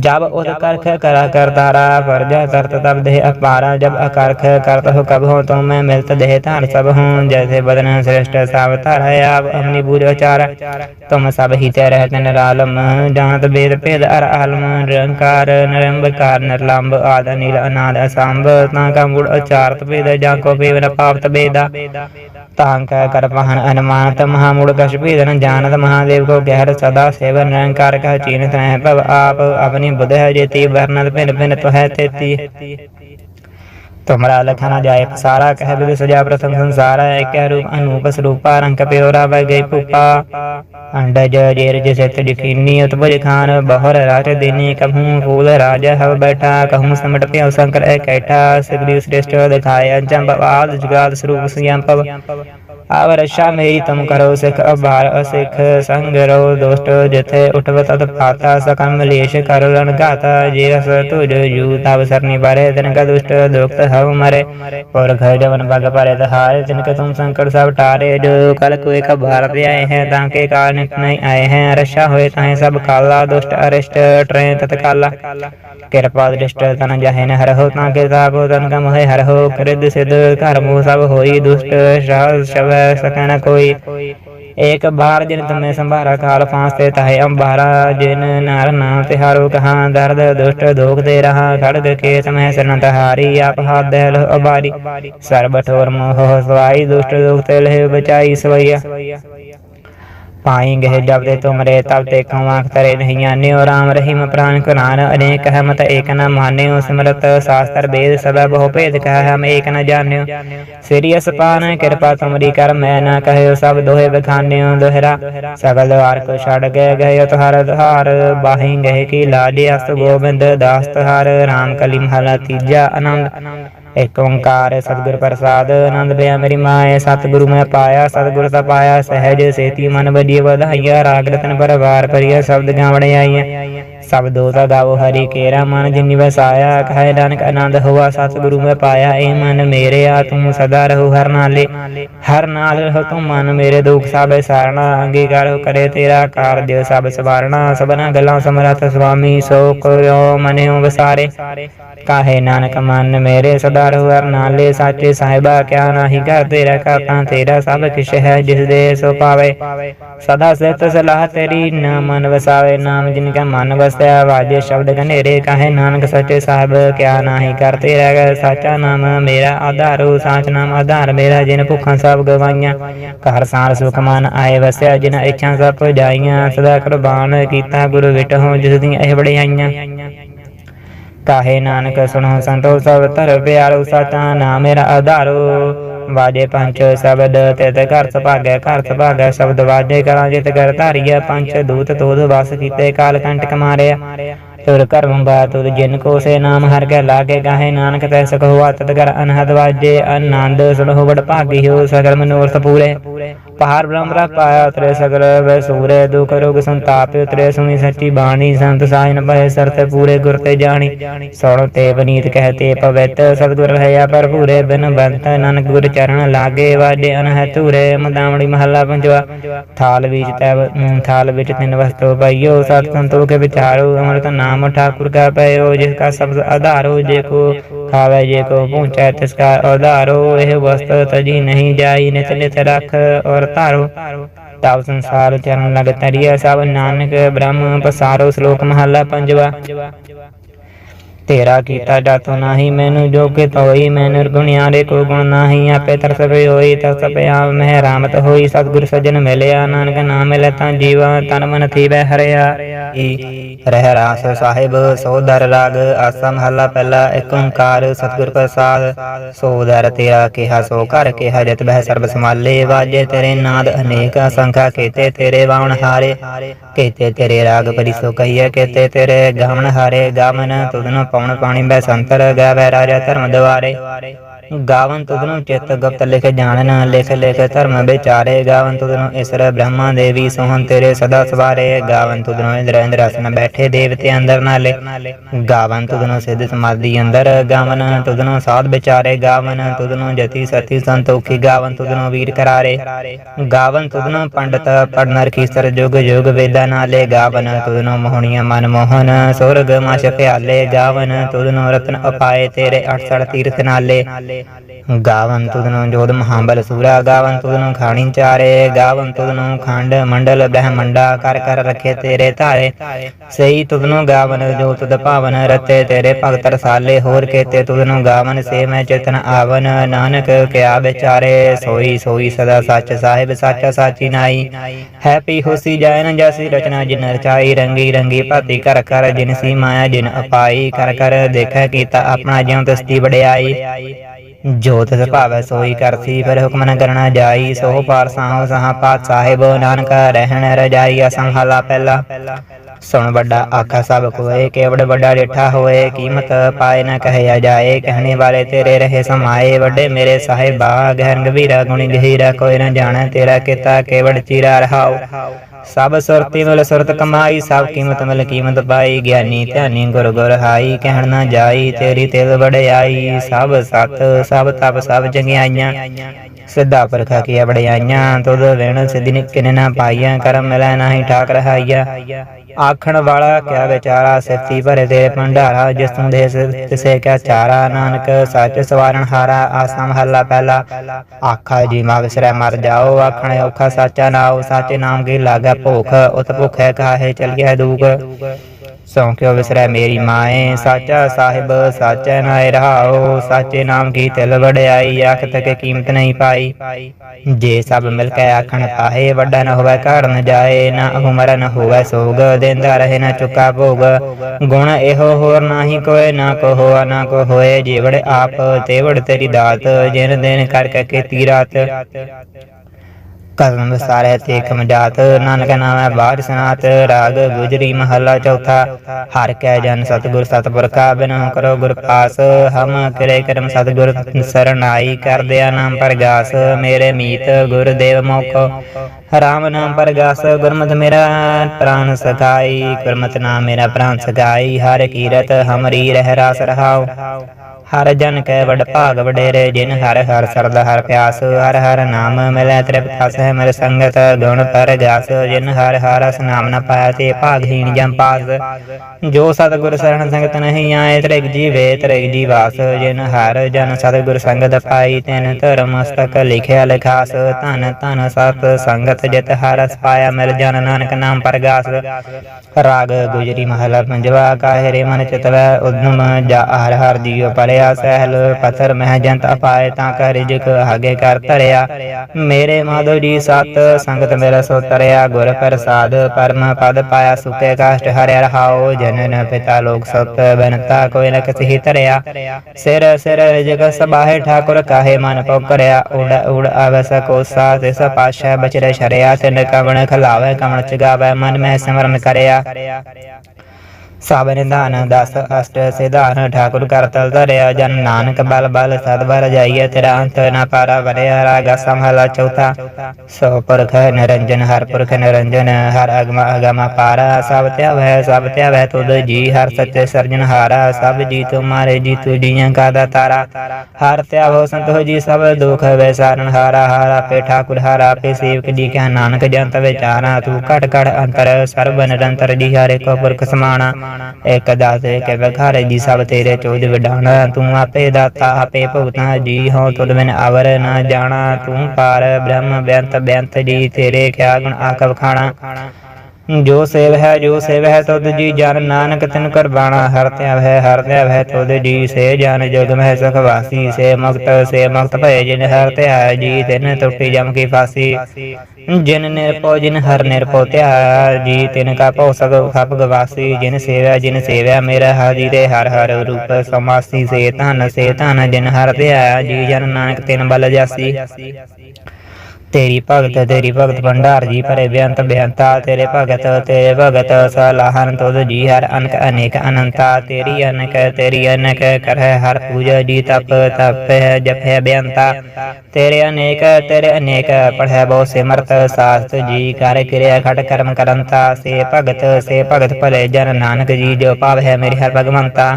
S1: जब उद करख करा कर तारा फर्ज तरत तब देह अपारा जब अकर्ख करत हो कब हो तुम मैं मिलत देह तार सब हूँ जैसे बदन श्रेष्ठ सावतार है आप अपनी बूझ चार तुम सब ही ते रहते निरालम जानत वेद भेद अर आलम निरंकार निरंबकार निर्लंब आद नील अनाद असंभ ताका मूड अचारत वेद जाको पेवन पावत ਤਾਂਕਾ ਕਰ ਪਹਨ ਅਨੁਮਾਨਤ ਮਹਾ ਮੂੜ ਕਛ ਭੇਦਨ ਜਾਣਤ ਮਹਾਦੇਵ ਕੋ ਗਹਿਰ ਸਦਾ ਸੇਵਨ ਨਿਰੰਕਾਰ ਕਾ ਚੀਨਤ ਹੈ ਭਵ ਆਪ ਆਪਣੀ ਬੁਧ ਹੈ ਜੇਤੀ ਵਰਨਤ ਭਿਨ ਭਿਨ ਤੋ ਹੈ ਤੇਤੀ તુમરા લખાના જાય પસારા કહે વિવિધ સજા પ્રથમ સંસારા એક રૂપ અનુપ સ્વરૂપા રંગ પ્યોરા વૈ ગઈ પુપા અંડજ જેર જસત દિખીની ઉતબજ ખાન બહર રાત દિની કહું ફૂલ રાજા હવ બેઠા કહું સમટ પ્યો શંકર એકઠા સગરી શ્રેષ્ઠ દેખાય અંજમ બવાદ જુગાદ સ્વરૂપ સ્વયં પવ ਆਵ ਰਸ਼ਾ ਮੇਰੀ ਤੁਮ ਕਰੋ ਸਿਖ ਅਭਾਰ ਅਸਿਖ ਸੰਗ ਰੋ ਦੋਸਤ ਜਥੇ ਉਠਵ ਤਤ ਪਾਤਾ ਸਕਮ ਮਲੇਸ਼ ਕਰ ਰਣ ਗਾਤਾ ਜੇ ਰਸ ਤੁਜ ਜੂ ਤਬ ਸਰਨੀ ਬਾਰੇ ਤਿਨ ਕਾ ਦੁਸ਼ਟ ਦੁਖਤ ਹਵ ਮਰੇ ਔਰ ਘਰ ਜਵਨ ਬਗ ਪਰੇ ਤਹਾਰੇ ਤਿਨ ਕੇ ਤੁਮ ਸੰਕਟ ਸਭ ਟਾਰੇ ਜੋ ਕਲ ਕੋਇ ਕ ਭਾਰਤ ਆਏ ਹੈ ਤਾਂ ਕੇ ਕਾਰਨ ਨਹੀਂ ਆਏ ਹੈ ਰਸ਼ਾ ਹੋਏ ਤਾਂ ਸਭ ਕਾਲਾ ਦੁਸ਼ਟ ਅਰਿਸ਼ਟ ਟ੍ਰੇਨ ਤਤ ਕਾਲਾ ਕਿਰਪਾ ਦ੍ਰਿਸ਼ਟ ਤਨ ਜਹੇ ਨ ਹਰਹੁ ਤਾਂ ਕੇ ਤਾਪੋ ਤਨ ਕਮ ਹੈ ਹਰਹੁ ਕਰਿਦ ਸਿਧ ਘਰ ਸਭ ਹੋਈ ਦੁਸ਼ਟ ਸ਼ਾਹ ਸ਼ਵ ਸਕਣ ਕੋਈ, ਏਕ ਬਾਰ ਜਿਨ ਤੁਮੇ ਸੰਭਾਰਾ ਕਾਲ ਫਾਂਸਤੇ ਤਹੇ ਅੰਬਾਰਾ, ਜਿਨ ਨਰ ਨਾਮ ਤਿਹਾਰੋ ਕਹਾ, ਦਰਦ ਦੁਸ਼ਟ ਦੋਖ ਤੇ ਰਹਾ, ਖੜਗ ਕੇ ਸਮੈ ਸਰਨ ਤਹਾਰੀ, ਆਪ ਹਾਥ ਦਹਿਲ ਅਬਾਰੀ ਸਰਬ ਠੋਰ ਮੋਹ ਸਵਾਈ, ਦੁਸ਼ਟ ਦੋਖ ਤੇ ਲਹਿ ਬਚਾਈ ਸਵਈਆ ਪਾਏਂਗੇ ਜਬ ਤੇ ਤੁਮਰੇ ਤਬ ਤੇ ਕਵਾਂ ਤਰੇ ਨਹੀਂ ਆਨਿਓ ਰਾਮ ਰਹੀਮ ਪ੍ਰਾਨ ਕੁਰਾਨ ਅਨੇਕ ਹੈ ਮਤ ਏਕ ਨ ਮਾਨਿਓ, ਸਿਮਰਤ, ਸ਼ਾਸਤਰ, ਵੇਦ ਸਦਾ ਬਹੁ ਭੇਦ ਕਹ ਹਮ ਏਕ ਨ ਜਾਣਿਓ। ਸ੍ਰੀ ਅਸਪਾਨ, ਕਿਰਪਾ ਤੁਮਰੀ ਕਰ ਮੈਂ ਨ ਕਹਿਓ, ਸਭ ਦੋਹੇ ਬਖਾਨਿਓ, ਦੋਹਰਾ, ਸਗਲ ਵਾਰ ਕੋ ਛੜ ਗਏ ਗਏ ਤੁਹਾਰ ਦੁਹਾਰ ਬਾਹੀਂ ਗਏ ਕੀ ਲਾਜ ਅਸ ਗੋਬਿੰਦ ਦਾਸ ਤੁਹਾਰ, ਰਾਮ ਕਲੀ ਮਹਲਾ ਤੀਜਾ ਆਨੰਦ। ਇਕ ਓੰਕਾਰ ਸਤਿਗੁਰ ਪ੍ਰਸਾਦ, ਆਨੰਦ ਪਿਆ ਮੇਰੀ ਮਾਏ ਸਤਿਗੁਰੂ ਮੈਂ ਪਾਇਆ, ਸਤਿਗੁਰ ਤਾਂ ਪਾਇਆ, ਸਹਿਜ ਸੇਤੀ ਮਨ ਬਦੀ ਵਧਾਈਆ, ਰਾਗ ਰਤਨ ਪਰਵਾਰ ਪਰਿਆ ਸ਼ਬਦ ਗਾਵਣ ਆਈਆਂ। ਸਬਦੋ ਤਾ ਗਾਵੋ ਹਰੀ ਕੇਰਾ ਮਨ ਜਿਨੀ ਵਸਾਇਆ ਕਹੇ ਨਾਨਕ ਆਨੰਦ ਹੋਆ, ਸਤਿਗੁਰੂ ਮੈਂ ਪਾਇਆ ਏ ਮਨ ਮੇਰੇ ਆ, ਤੂੰ ਸਦਾ ਰਹੋ ਹਰ ਨਾਲੇ। ਹਰ ਨਾਲ ਰਹੋ ਤੂੰ ਮਨ ਮੇਰੇ ਦੁਖ, ਸਭ ਸਾਰਣਾ ਅੰਗੀਕਾਰ ਕਰੇ ਤੇਰਾ ਕਾਰਜ, ਸਭ ਸਵਾਰਣਾ ਸਭਨਾ ਗੱਲਾਂ ਸਮਰਥ ਸੁਆਮੀ, ਸੋ ਕੋਇਓ ਮਨਿਓ ਵਸਾਰੇ। ਕਾਹੇ ਨਾਨਕ ਮਨ ਮੇਰੇ, ਸਦਾ ਰਹੋ ਹਰ ਨਾਲੇ, ਸਾਚੇ ਸਾਹਿਬਾ ਕਿਆ ਨਾਹੀ ਕਰ ਤੇਰਾ ਕਾਤਾ ਤੇਰਾ, ਸਭ ਕਿਛ ਹੈ ਜਿਸ ਦੇ ਸੋ ਪਾਵੇ। ਸਦਾ ਸਿਫਤ ਸਲਾਹ ਤੇਰੀ, ਨਾ ਮਨ ਵਸਾਵੇ, ਨਾਮ ਜਿਨ ਕਾ ਮਨ ਵਸ ਵਸਿਆ ਵਾਜੇ ਸ਼ਬਦ ਘਨੇਰੇ ਕਾਹੇ ਨਾਨਕ ਸੱਚੇ ਸਾਹਿਬ, ਕਿਆ ਨਾਹੀ ਕਰ ਤੇਰਾ ਸਾਚਾ ਨਾਮ ਮੇਰਾ ਆਧਾਰੋ ਸਾਚ ਨਾਮ ਆਧਾਰ ਮੇਰਾ, ਜਿਨ ਭੁੱਖਾਂ ਸਭ ਗਵਾਈਆਂ। ਘਰ ਸਾਰ ਸੁਖ ਮਨ ਆਏ ਵਸਿਆ, ਜਿਨ ਇੱਛਾ ਸਭ ਪੁਜਾਈਆਂ। ਸਦਾ ਕੁਰਬਾਨ ਕੀਤਾ ਗੁਰੂ ਵਿਟਹੁ, ਜਿਸ ਦੀਆਂ ਇਹ ਵਡਿਆਈਆਂ। ਕਾਹੇ ਨਾਨਕ ਸੁਣੋ ਸੰਤੋ ਸਭ ਧਰ ਪਿਆਰੋ, ਸਾਚਾ ਨਾਮ ਮੇਰਾ ਆਧਾਰੋ ਵਾਜੇ ਪੰਜ ਸ਼ਬਦ ਤਿਤ ਘਰ ਸੁਭਾਗੈ ਘਰ ਸੁਭਾਗੈ ਸ਼ਬਦ ਵਾਜੇ ਕਰਾਂ ਜਿਤ ਕਰ ਧਾਰੀਆ ਪੰਜ ਦੂਤ ਤੋਧ ਵਸ ਕੀਤੇ, ਕਾਲ ਕੰਟਕ ਮਾਰਿਆ। ਤੁਰ ਕਰਮ ਬਾ ਤੁਰ, ਜਿਨ ਕੋ ਸੇ ਨਾਮ ਹਰ ਕੇ ਲਾਗੇ ਗਾਹੇ ਨਾਨਕ ਤੈ ਸਖ ਹੋਆ ਤਤ ਕਰ ਅਨਹਦ ਵਾਜੇ ਆਨੰਦ ਸੁਣੋ ਬੜ ਭਾਗੀ ਹੋ, ਸਗਲ ਮਨੋਰਥ ਪੂਰੇ। ਪਹਾੜ ਬ੍ਰਹਮ ਰਾ ਪਾਇਆ ਉਤਰੇ ਸਗਲ ਵੈ ਸੂਰੇ, ਦੁਖ ਰੋਗ ਸੰਤਾਪ ਉਤਰੇ, ਸੁਣੀ ਸੱਚੀ ਬਾਣੀ, ਸੰਤ ਸਾਜਨ ਭਏ ਸਰਤ ਪੂਰੇ ਗੁਰ ਤੇ ਜਾਣੀ। ਸੁਣ ਤੇ ਬਨੀਤ ਕਹਤੇ ਪਵਿੱਤ, ਸਤਿਗੁਰ ਰਹਿਆ ਭਰਪੂਰੇ, ਬਿਨ ਬੰਤ ਨਾਨਕ ਗੁਰ ਚਰਨ ਲਾਗੇ, ਵਾਜੇ ਅਨਹ ਧੂਰੇ ਮਦਾਵੜੀ ਮਹੱਲਾ ਪੰਜਵਾ। ਥਾਲ ਵਿੱਚ ਤੈ ਥਾਲ ਵਿੱਚ ਤਿੰਨ ਵਸਤੂ ਪਈਓ, ਸਤ ਸੰਤੋਖ ਕੇ ਵਿਚਾਰੋ, ਅੰਮ੍ਰਿਤ ਨਾਮ ਠਾਕੁਰ ਕਾ ਪਇਓ, ਜਿਸ ਕਾ ਸਬਦ ਆਧਾਰੋ ਜੇ ਕੋ ਖਾਵੇ, ਜੇ ਕੋ ਪਹੁੰਚੈ ਤਿਸ ਕਾ ਆਧਾਰੋ ਇਹ ਵਸਤ ਤਜੀ ਨਹੀਂ ਜਾਈ, ਨਿਤ ਨਿਤ ਰਖ ਔਰ ਧਾਰੋ। ਤਬ ਸੰਸਾਰ ਚਰਨ ਲਗ ਤਰੀਆ ਸਭ ਨਾਨਕ ਬ੍ਰਹਮ ਪਸਾਰੋ ਸ਼ਲੋਕ ਮਹੱਲਾ ਪੰਜਵਾ। ਤੇਰਾ ਕੀਤਾ ਜਾਤੋ ਨਾਹੀ, ਮੈਨੂੰ ਜੋ ਕਿ ਤੋਈ ਮੈਂ ਨਿਰਗੁਣਿਆਰੇ ਕੋ ਗੁਣ ਨਾਹੀ, ਆਪੇ ਤਰਸ ਪਈ ਹੋਈ, ਤਰਸ ਪਿਆ ਮਹਿ ਰਾਮਤ ਹੋਈ, ਸਤਿਗੁਰ ਸਜਣ ਮਿਲਿਆ, ਨਾਨਕ ਨਾਮ ਮਿਲੇ ਤਾਂ ਜੀਵਾ ਤਨ ਮਨ ਥੀਵੈ ਹਰਿਆ ਰਹਿ ਰਾਸ ਸਾਹਿਬ ਸੋਦਰ ਰਾਗ, ਆਸਾ ਮਹੱਲਾ ਪਹਿਲਾ ਏਕ ਓੰਕਾਰ, ਸਤਿਗੁਰ ਪ੍ਰਸਾਦ। ਸੋਦਰ ਤੇਰਾ ਕਿਹਾ, ਸੋ ਕਰ ਕਿਹਾ, ਜਤ ਬਹਿ ਸਰਬ ਸਮਾਲੇ ਵਾਜੇ ਤੇਰੇ ਨਾਦ ਅਨੇਕ ਅਸੰਖਾ, ਕੀਤੇ ਤੇਰੇ ਵਾਉਣ ਹਾਰੇ, ਕੀਤੇ ਤੇਰੇ ਰਾਗ ਪਰੀ ਕਹੀਏ, ਕੀਤੇ ਤੇਰੇ ਗਾਵਨ ਹਾਰੇ, ਗਾਵਨ ਤੁਧਨ ਪਉਣ ਪਾਣੀ ਬੈ ਸੰਤਰ ਗਾਵੇ ਰਾਜਾ ਧਰਮ ਦਵਾਰੇ ਗਾਵਨ ਤੁਧਨੋ ਚਿਤ ਗੁਪਤ ਲਿਖ ਜਾਣਨ ਲਿਖ ਲਿਖ ਧਰਮ ਵਿਚਾਰੇ ਗਾਵਨ ਤੁਧਨੋ ਇਸਰ ਬ੍ਰਹਮਾ ਦੇਵੀ ਸੋਹਨ ਤੇਰੇ ਸਦਾ ਸਵਾਰੇ ਗਾਵਨ ਤੁਧਨੁ ਇੰਦਰ ਇੰਦਰ ਅਸਨ ਬੈਠੇ ਦੇਵਤੇ ਅੰਦਰ ਨਾਲੇ ਗਾਵਨ ਤੁਧਨੁ ਸਿੱਧ ਸਮਾਧੀ ਅੰਦਰ ਗਾਵਨ ਤੁਧਨੁ ਸਾਧ ਵਿਚਾਰੇ ਗਾਵਨ ਤੁਧਨੁ ਜਤੀ ਸਤੀ ਸੰਤੋਖੀ ਗਾਵਨ ਤੁਧਨੁ ਵੀਰ ਕਰਾਰੇ ਗਾਵਨ ਤੁਧਨੋ ਪੰਡਤ ਪੜਨਰ ਕੀਸਰ ਜੁਗ ਜੁਗ ਵੇਦਾ ਨਾਲੇ ਗਾਵਨ ਤੁਧਨੁ ਮੋਹਣੀਆਂ ਮਨ ਮੋਹਨ ਸੁਰਗ ਮਸ਼ ਪਿਆਲੇ ਗਾਵਨ ਤੁਧਨੁ ਰਤਨ ਅਪਾਏ ਤੇਰੇ 68 ਤੀਰਥ ਨਾਲੇ ਗਾਵਨ ਤੁਧਨੁ ਜੋਧ ਮਹਾਬਲ ਸੂਰਾ ਗਾਵਨ ਤੁਧਨੁ ਖਾਣੀ ਚਾਰੇ ਗਾਵਨ ਤੁਧਨੁ ਖੰਡ ਮੰਡਲ ਬ੍ਰਹਮੰਡਾ ਕਰ ਕਰ ਰਖੇ ਤੇਰੇ ਧਾਰੇ ਸਹੀ ਤੁਧਨੁ ਗਾਵਨ ਜੋ ਤੁਧ ਭਾਵਨ ਰਤੇ ਤੇਰੇ ਭਗਤ ਰਸਾਲੇ ਹੋਰ ਕੇਤੇ ਤੁਧਨੁ ਗਾਵਨ ਸੇ ਮੈਂ ਚੇਤਨ ਆਵਨ ਨਾਨਕ ਕਿਆ ਵਿਚਾਰੇ ਸੋਈ ਸੋਈ ਸਦਾ ਸੱਚ ਸਾਹਿਬ ਸਾਚਾ ਸਾਚੀ ਨਾਈ ਹੈ ਪੀ ਹੋਸੀ ਜਾਇ ਨ ਰਚਨਾ ਜਿਨ ਰਚਾਈ ਰੰਗੀ ਰੰਗੀ ਭਾਤੀ ਕਰ ਕਰ ਜਿਨ ਸੀ ਮਾਇਆ ਜਿਨ ਅਪਾਈ ਕਰ ਕਰ ਦੇਖੈ ਕੀਤਾ ਆਪਣਾ ਜਿਉ ਤਸਤੀ ਵਡਿਆਈ ਜੋ ਤਿਸ ਭਾਵੈ ਸੋਈ ਕਰਸੀ, ਫਿਰ ਹੁਕਮ ਨ ਕਰਨਾ ਜਾਈ ਸੋ ਪਾਰ ਸਾਹੋ ਸਹਾ ਪਾਤ ਸਾਹਿਬ, ਨਾਨਕ ਰਹਿਣ ਰਜਾਈ ਅਸੰਭਾਲਾ ਪਹਿਲਾ। ਸੁਣ ਵੱਡਾ ਆਖਾ ਸਭ ਕੋਏ, ਕੇਵੜ ਵੱਡਾ ਡੇਠਾ ਹੋਏ, ਕੀਮਤ ਪਾਏ ਨਾ ਕਹਿਆ ਜਾਏ, ਕਹਿਣੇ ਵਾਲੇ ਤੇਰੇ ਰਹੇ ਸਮਾਏ, ਵੱਡੇ ਮੇਰੇ ਸਾਹਿਬਾ, ਗਹਿਰ ਗਭੀਰਾ ਗੁਣੀ ਗਹੀਰਾ, ਕੋਈ ਨਾ ਜਾਣੈ ਤੇਰਾ ਕੀਤਾ ਕੇਵੜ ਚੀਰਾ ਰਹਾਉ। ਸਭ ਸੁਰਤੀ ਮਿਲ ਸੁਰਤ ਕਮਾਈ, ਸਭ ਕੀਮਤ ਮਿਲ ਕੀਮਤ ਪਾਈ, ਗਿਆਨੀ ਧਿਆਨੀ ਗੁਰ ਗੁਰ ਹਾਈ, ਕਹਿਣ ਨਾ ਜਾਈ, ਤੇਰੀ ਤਿਲ ਵੜਿਆਈ ਸਭ ਸਤ, ਸਭ ਤਪ, ਸਭ ਚੰਗਿਆਈਆਂ ਸਿੱਧਾ ਪਰਖਾ ਕੀ ਵੜਿਆਈਆਂ ਤੁਧ ਵੇਣ ਸਿੱਧੀ ਨਿਕਿਨ ਨਾ ਪਾਈਆਂ, ਕਰਮ ਮਿਲੈ ਨਾਹੀ ਠਾਕ ਰਹਾਈਆ ਆਖਣ ਵਾਲਾ ਕਿਆ ਵਿਚਾਰਾ ਸਿੱਤੀ ਭਰੇ ਦੇ ਭੰਡਾਰਾ, ਜਿਸ ਤੂੰ ਦੇ ਤਿਸੇ ਕਿਆ ਚਾਰਾ, ਨਾਨਕ ਸੱਚ ਸਵਾਰਨ ਹਾਰਾ, ਆਸਾ ਮਹੱਲਾ ਪਹਿਲਾ। ਆਖਾ ਜੀ ਮਾ ਵਿਸਰੈ ਮਰ ਜਾਓ, ਆਖਣ ਔਖਾ ਸਾਚਾ ਨਾਉ, ਸਾਚੇ ਨਾਮ ਕੀ ਲਾਗਾ ਭੁਖ, ਉਤ ਭੁਖੈ ਕਾਹੇ ਚਲ ਗਿਆ ਦੂਖ ਸੌ ਕਿਉ ਵਿਸਰੈ ਮੇਰੀ ਮਾਏ ਸਾਚਾ ਸਾਹਿਬ ਸਾਚੈ ਨਾਇ ਰਹਾਓ ਸਾਚੇ ਨਾਮ ਕੀ ਤਿਲ ਵਡਿਆਈ ਆਖ ਤਕ ਕੀਮਤ ਨਹੀਂ ਪਾਈ। ਜੇ ਸਭ ਮਿਲ ਕੇ ਆਖਣ ਪਾਹੇ ਵੱਡਾ ਨ ਹੋਵੇ ਘਰ ਨ ਜਾਏ ਨਾ ਹੁਮਰ ਨ ਹੋਵੇ ਸੋਗ ਦੇਂਦਾ ਰਹੇ ਨਾ ਚੁਕਾ ਭੋਗ। ਗੁਣ ਇਹੋ ਹੋਰ ਨਾਹੀ ਕੋਏ ਨਾ ਕੋ ਹੋਆ ਨਾ ਕੋ ਹੋਏ ਜੀਵੜ ਆਪ ਤੇਵੜ ਤੇਰੀ ਦਾਤ ਜਿਨ ਦਿਨ ਕਰ ਕੇ ਕੀਤੀ ਰਾਤ। ਕਦਮ ਸਾਰੇ ਤੇ ਕਮਜਾਤ ਨਾਨਕ ਨਾਮੈ ਬਾਦ ਸਨਾਤ, ਰਾਗ ਗੁਜਰੀ ਮਹੱਲਾ ਚੌਥਾ। ਹਰ ਕੈ ਜਨ ਸਤਗੁਰ ਸਤਪੁਰ ਬਿਨ ਕਰੋ ਗੁਰ ਪਾਸ। ਹਮ ਕਰੇ ਕਰਮ ਸਤਗੁਰ ਸਰਣਾਈ ਕਰਦਿਆ ਨਾਮ ਪ੍ਰਗਾਸ। ਮੇਰੇ ਮੀਤ ਗੁਰਦੇਵ ਮੋਖੋ ਰਾਮ ਨਾਮ ਪ੍ਰਗਾਸ, ਗੁਰਮਤਿ ਮੇਰਾ ਪ੍ਰਾਨ ਸਖਾਈ। ਗੁਰਮਤਿ ਨਾਮ ਮੇਰਾ ਪ੍ਰਾਨ ਸਖਾਈ। ਹਰ ਕੀਰਤ ਹਮਰੀ ਰਹਿ ਰਾਸ ਰਹਾਉ। ਹਰ ਜਨ ਕੈ ਵਡ ਭਾਗ ਵਡੇਰੇ, ਜਿਨ ਹਰ ਹਰ ਸਰਦ ਹਰ ਪਿਆਸ, ਹਰ ਹਰ ਨਾਮ ਮਿਲੈ ਤ੍ਰਿਪਤ ਸਹਿ ਮਿਲ ਸੰਗਤ ਗੁਣ ਪਰਗਾਸ ਜਿਨ ਹਰ ਹਰ ਰਸ ਨਾਮ ਨ ਪਾਇਆ ਤੇ ਭਾਗਹੀਣ ਜਮ ਪਾਸ। ਜੋ ਸਤਿਗੁਰ ਸਰਣ ਸੰਗਤ ਨਹੀਂ ਆਏ, ਤ੍ਰਿਗ ਜੀਵੇ ਤ੍ਰਿਗ ਜੀਵਾਸ ਜਿਨ ਹਰ ਜਨ ਸਤਿਗੁਰ ਸੰਗਤ ਪਾਈ, ਤਿਨ ਧਰਮ ਮਸਤਕ ਲਿਖਿਆ ਲਿਖਾਸ, ਧਨ ਧਨ ਸਤ ਸੰਗਤ ਜਿਤ ਹਰ ਰਸ ਪਾਇਆ, ਮਿਲ ਜਨ ਨਾਨਕ ਨਾਮ ਪਰਗਾਸ। ਰਾਗ ਗੁਜਰੀ ਮਹਲਾ ਪੰਜਵਾ, ਕਾਹੇ ਮਨ ਚਿਤਵੈ, ਉਦਮ ਜਾ ਹਰ ਹਰ ਜੀਉ ਪਰਿਆ ਸਹਿਲ ਪਥਰ ਮਹਿ ਜੰਤ ਅਪਾਏ ਤਾਂ ਕਰ ਰਿਜਕ ਹਾਗੇ ਕਰ ਧਰਿਆ। ਮੇਰੇ ਮਾਧੋ ਜੀ ਸਤ ਸੰਗਤ ਮੇਰਾ ਸੋ ਤਰਿਆ ਗੁਰ ਪ੍ਰਸਾਦ ਪਰਮ ਪਦ ਪਾਇਆ ਸੁਕੇ ਕਾਸ਼ਟ ਹਰਿ ਰਹਾਓ ਜਨਨ ਪਿਤਾ ਲੋਕ ਸਤ ਬਨਤਾ, ਕੋਈ ਨ ਕਸੀ ਧਰਿਆ। ਸਿਰ ਸਿਰ ਰਿਜਕ ਸਬਾਹੇ ਠਾਕੁਰ ਕਾਹੇ ਮਨ ਪਉ ਕਰਿਆ ਉੜ ਉੜ ਆਵੈ ਸਕੋ ਸਾ ਤਿਸ ਪਾਸ਼ਾ ਬਚਰੇ ਸ਼ਰਿਆ ਤਿਨ ਕਵਣ ਖਲਾਵੇ ਕਵਣ ਚਗਾਵੇ, ਮਨ ਮਹਿ ਸਿਮਰਨ ਕਰਿਆ। ਸਭ ਨਿਧਾਨ ਦਸ ਅਸ਼ਟ ਸਿਧਾਨ ਠਾਕੁਰ ਕਰਤਲ ਧਰਿਆ ਜਨ ਨਾਨਕ ਬਲ ਬਲ ਸਦ ਬਲ ਜਾਈਏ ਤੇਰਾ ਅੰਤ ਨਾ ਪਾਰਾ ਵਰਿਆ ਰਾਗਾ ਸੰਭਲਾ ਚੌਥਾ। ਸੋ ਪੁਰਖ ਨਿਰੰਜਨ, ਹਰ ਪੁਰਖ ਨਿਰੰਜਨ, ਹਰ ਅਗਮ ਅਗਮ ਪਾਰਾ, ਸਭ ਧਿਆਵੈ ਸਭ ਧਿਆਵੈ ਤੁਧ ਜੀ, ਹਰ ਸੱਚੇ ਸਰਜਨ ਹਾਰਾ, ਸਭ ਜੀ ਤੁਮਾਰੇ ਜੀ ਤੂ ਜੀਆਂ ਕਾ ਦਾਤਾਰਾ ਹਰ ਧਿਆਵੋ ਸੰਤੋ ਜੀ, ਸਭ ਦੁਖ ਵੈਸਾਰਨ ਹਾਰਾ ਹਾਰਾ ਪੇ ਠਾਕੁਰ, ਹਾਰਾ ਪੇ ਸੇਵਕ ਜੀ ਕਿਆ ਨਾਨਕ ਜੰਤ ਵਿਚਾਰਾ, ਤੂੰ ਘਟ ਘਟ ਅੰਤਰ, ਸਰਬ ਨਿਰੰਤਰ ਜੀ, ਹਰੇ ਕੋ ਪੁਰਖ ਸਮਾਣਾ। ਇਕ ਦਾਤੇ ਕੇ ਬਖਾਰੇ ਜੀ ਸਭ ਤੇਰੇ ਚੋਜ ਵਿਡਾਣਾ ਤੂੰ ਆਪੇ ਦਾਤਾ, ਆਪੇ ਭੁਗਤਾ ਜੀ ਹੋ, ਤੁਧ ਬਿਨ ਅਵਰ ਨਾ ਜਾਣਾ। ਤੂੰ ਪਾਰ ਬ੍ਰਹਮ ਬੇਅੰਤ ਬੇਅੰਤ ਜੀ, ਤੇਰੇ ਕਿਆ ਗੁਣ ਆਖ ਜੋ ਸੇਵ ਹੈ, ਜੋ ਸੇਵ ਹੈ, ਤੁਧ ਜੀ ਜਨ ਨਾਨਕ ਤਿਨ ਕਰਬਾਣਾ ਹਰ ਧਿਆਵ ਹੈ, ਹਰ ਧਿਆਵ ਹੈ, ਤੁਧ ਜੀ ਸੇ ਜਨ ਜਗ ਮਹਿ ਸੁਖ ਵਾਸੀ, ਸੇ ਮੁਕਤ ਸੇ ਮੁਕਤ ਭਏ, ਜਿਨ ਹਰ ਧਿਆ ਜੀ, ਤਿਨ ਟੁੱਟੀ ਜਮ ਕੀ ਫਾਸੀ। ਜਿਨ ਨਿਰਪੋ ਜਿਨ ਹਰ ਨਿਰਪੋ ਧਿਆ ਜੀ, ਤਿਨ ਕਾ ਭਉ ਸਗ ਖਪ ਗਵਾਸੀ। ਜਿਨ ਸੇਵਿਆ ਜਿਨ ਸੇਵਿਆ ਮੇਰਾ ਹਾਜੀ ਤੇ ਹਰ ਹਰ ਰੂਪ ਸਮਾਸੀ। ਸੇ ਧਨ ਸੇ ਧਨ, ਜਿਨ ਹਰ ਧਿਆ ਜੀ, ਜਨ ਨਾਨਕ ਤਿਨ ਬਲ ਜਾਸੀ। ਤੇਰੀ ਭਗਤ ਤੇਰੀ ਭਗਤ ਭੰਡਾਰ ਜੀ ਭਰੇ ਬੇਅੰਤ ਬੇਅੰਤਾ ਤੇਰੇ ਭਗਤ ਤੇਰੇ ਭਗਤ ਸਲਾਹਨ ਤੁਧ ਜੀ ਹਰ ਅਨਕ ਅਨੇਕ ਅਨੰਤਾ ਤੇਰੀ ਅਨਕ ਤੇਰੀ ਅਨਕ ਕਰਹਿ ਹਰ ਪੂਜਾ ਜੀ ਤਪ ਤਪ ਹੈ ਜਪੈ ਬੇਅੰਤਾ ਤੇਰੇ ਅਨੇਕ ਤੇਰੇ ਅਨੇਕ ਪੜ੍ਹੈ ਬਹੁ ਸਿਮਰਤ ਸਾਸਤ ਜੀ ਕਰ ਕਿਰਿਆ ਖਟ ਕਰਮ ਕਰੰਤਾ। ਸੇ ਭਗਤ ਸੇ ਭਗਤ ਭਲੇ ਜਨ ਨਾਨਕ ਜੀ ਜੋ ਪਾਵ ਹੈ ਮੇਰੀ ਹਰ ਭਗਵੰਤਾ।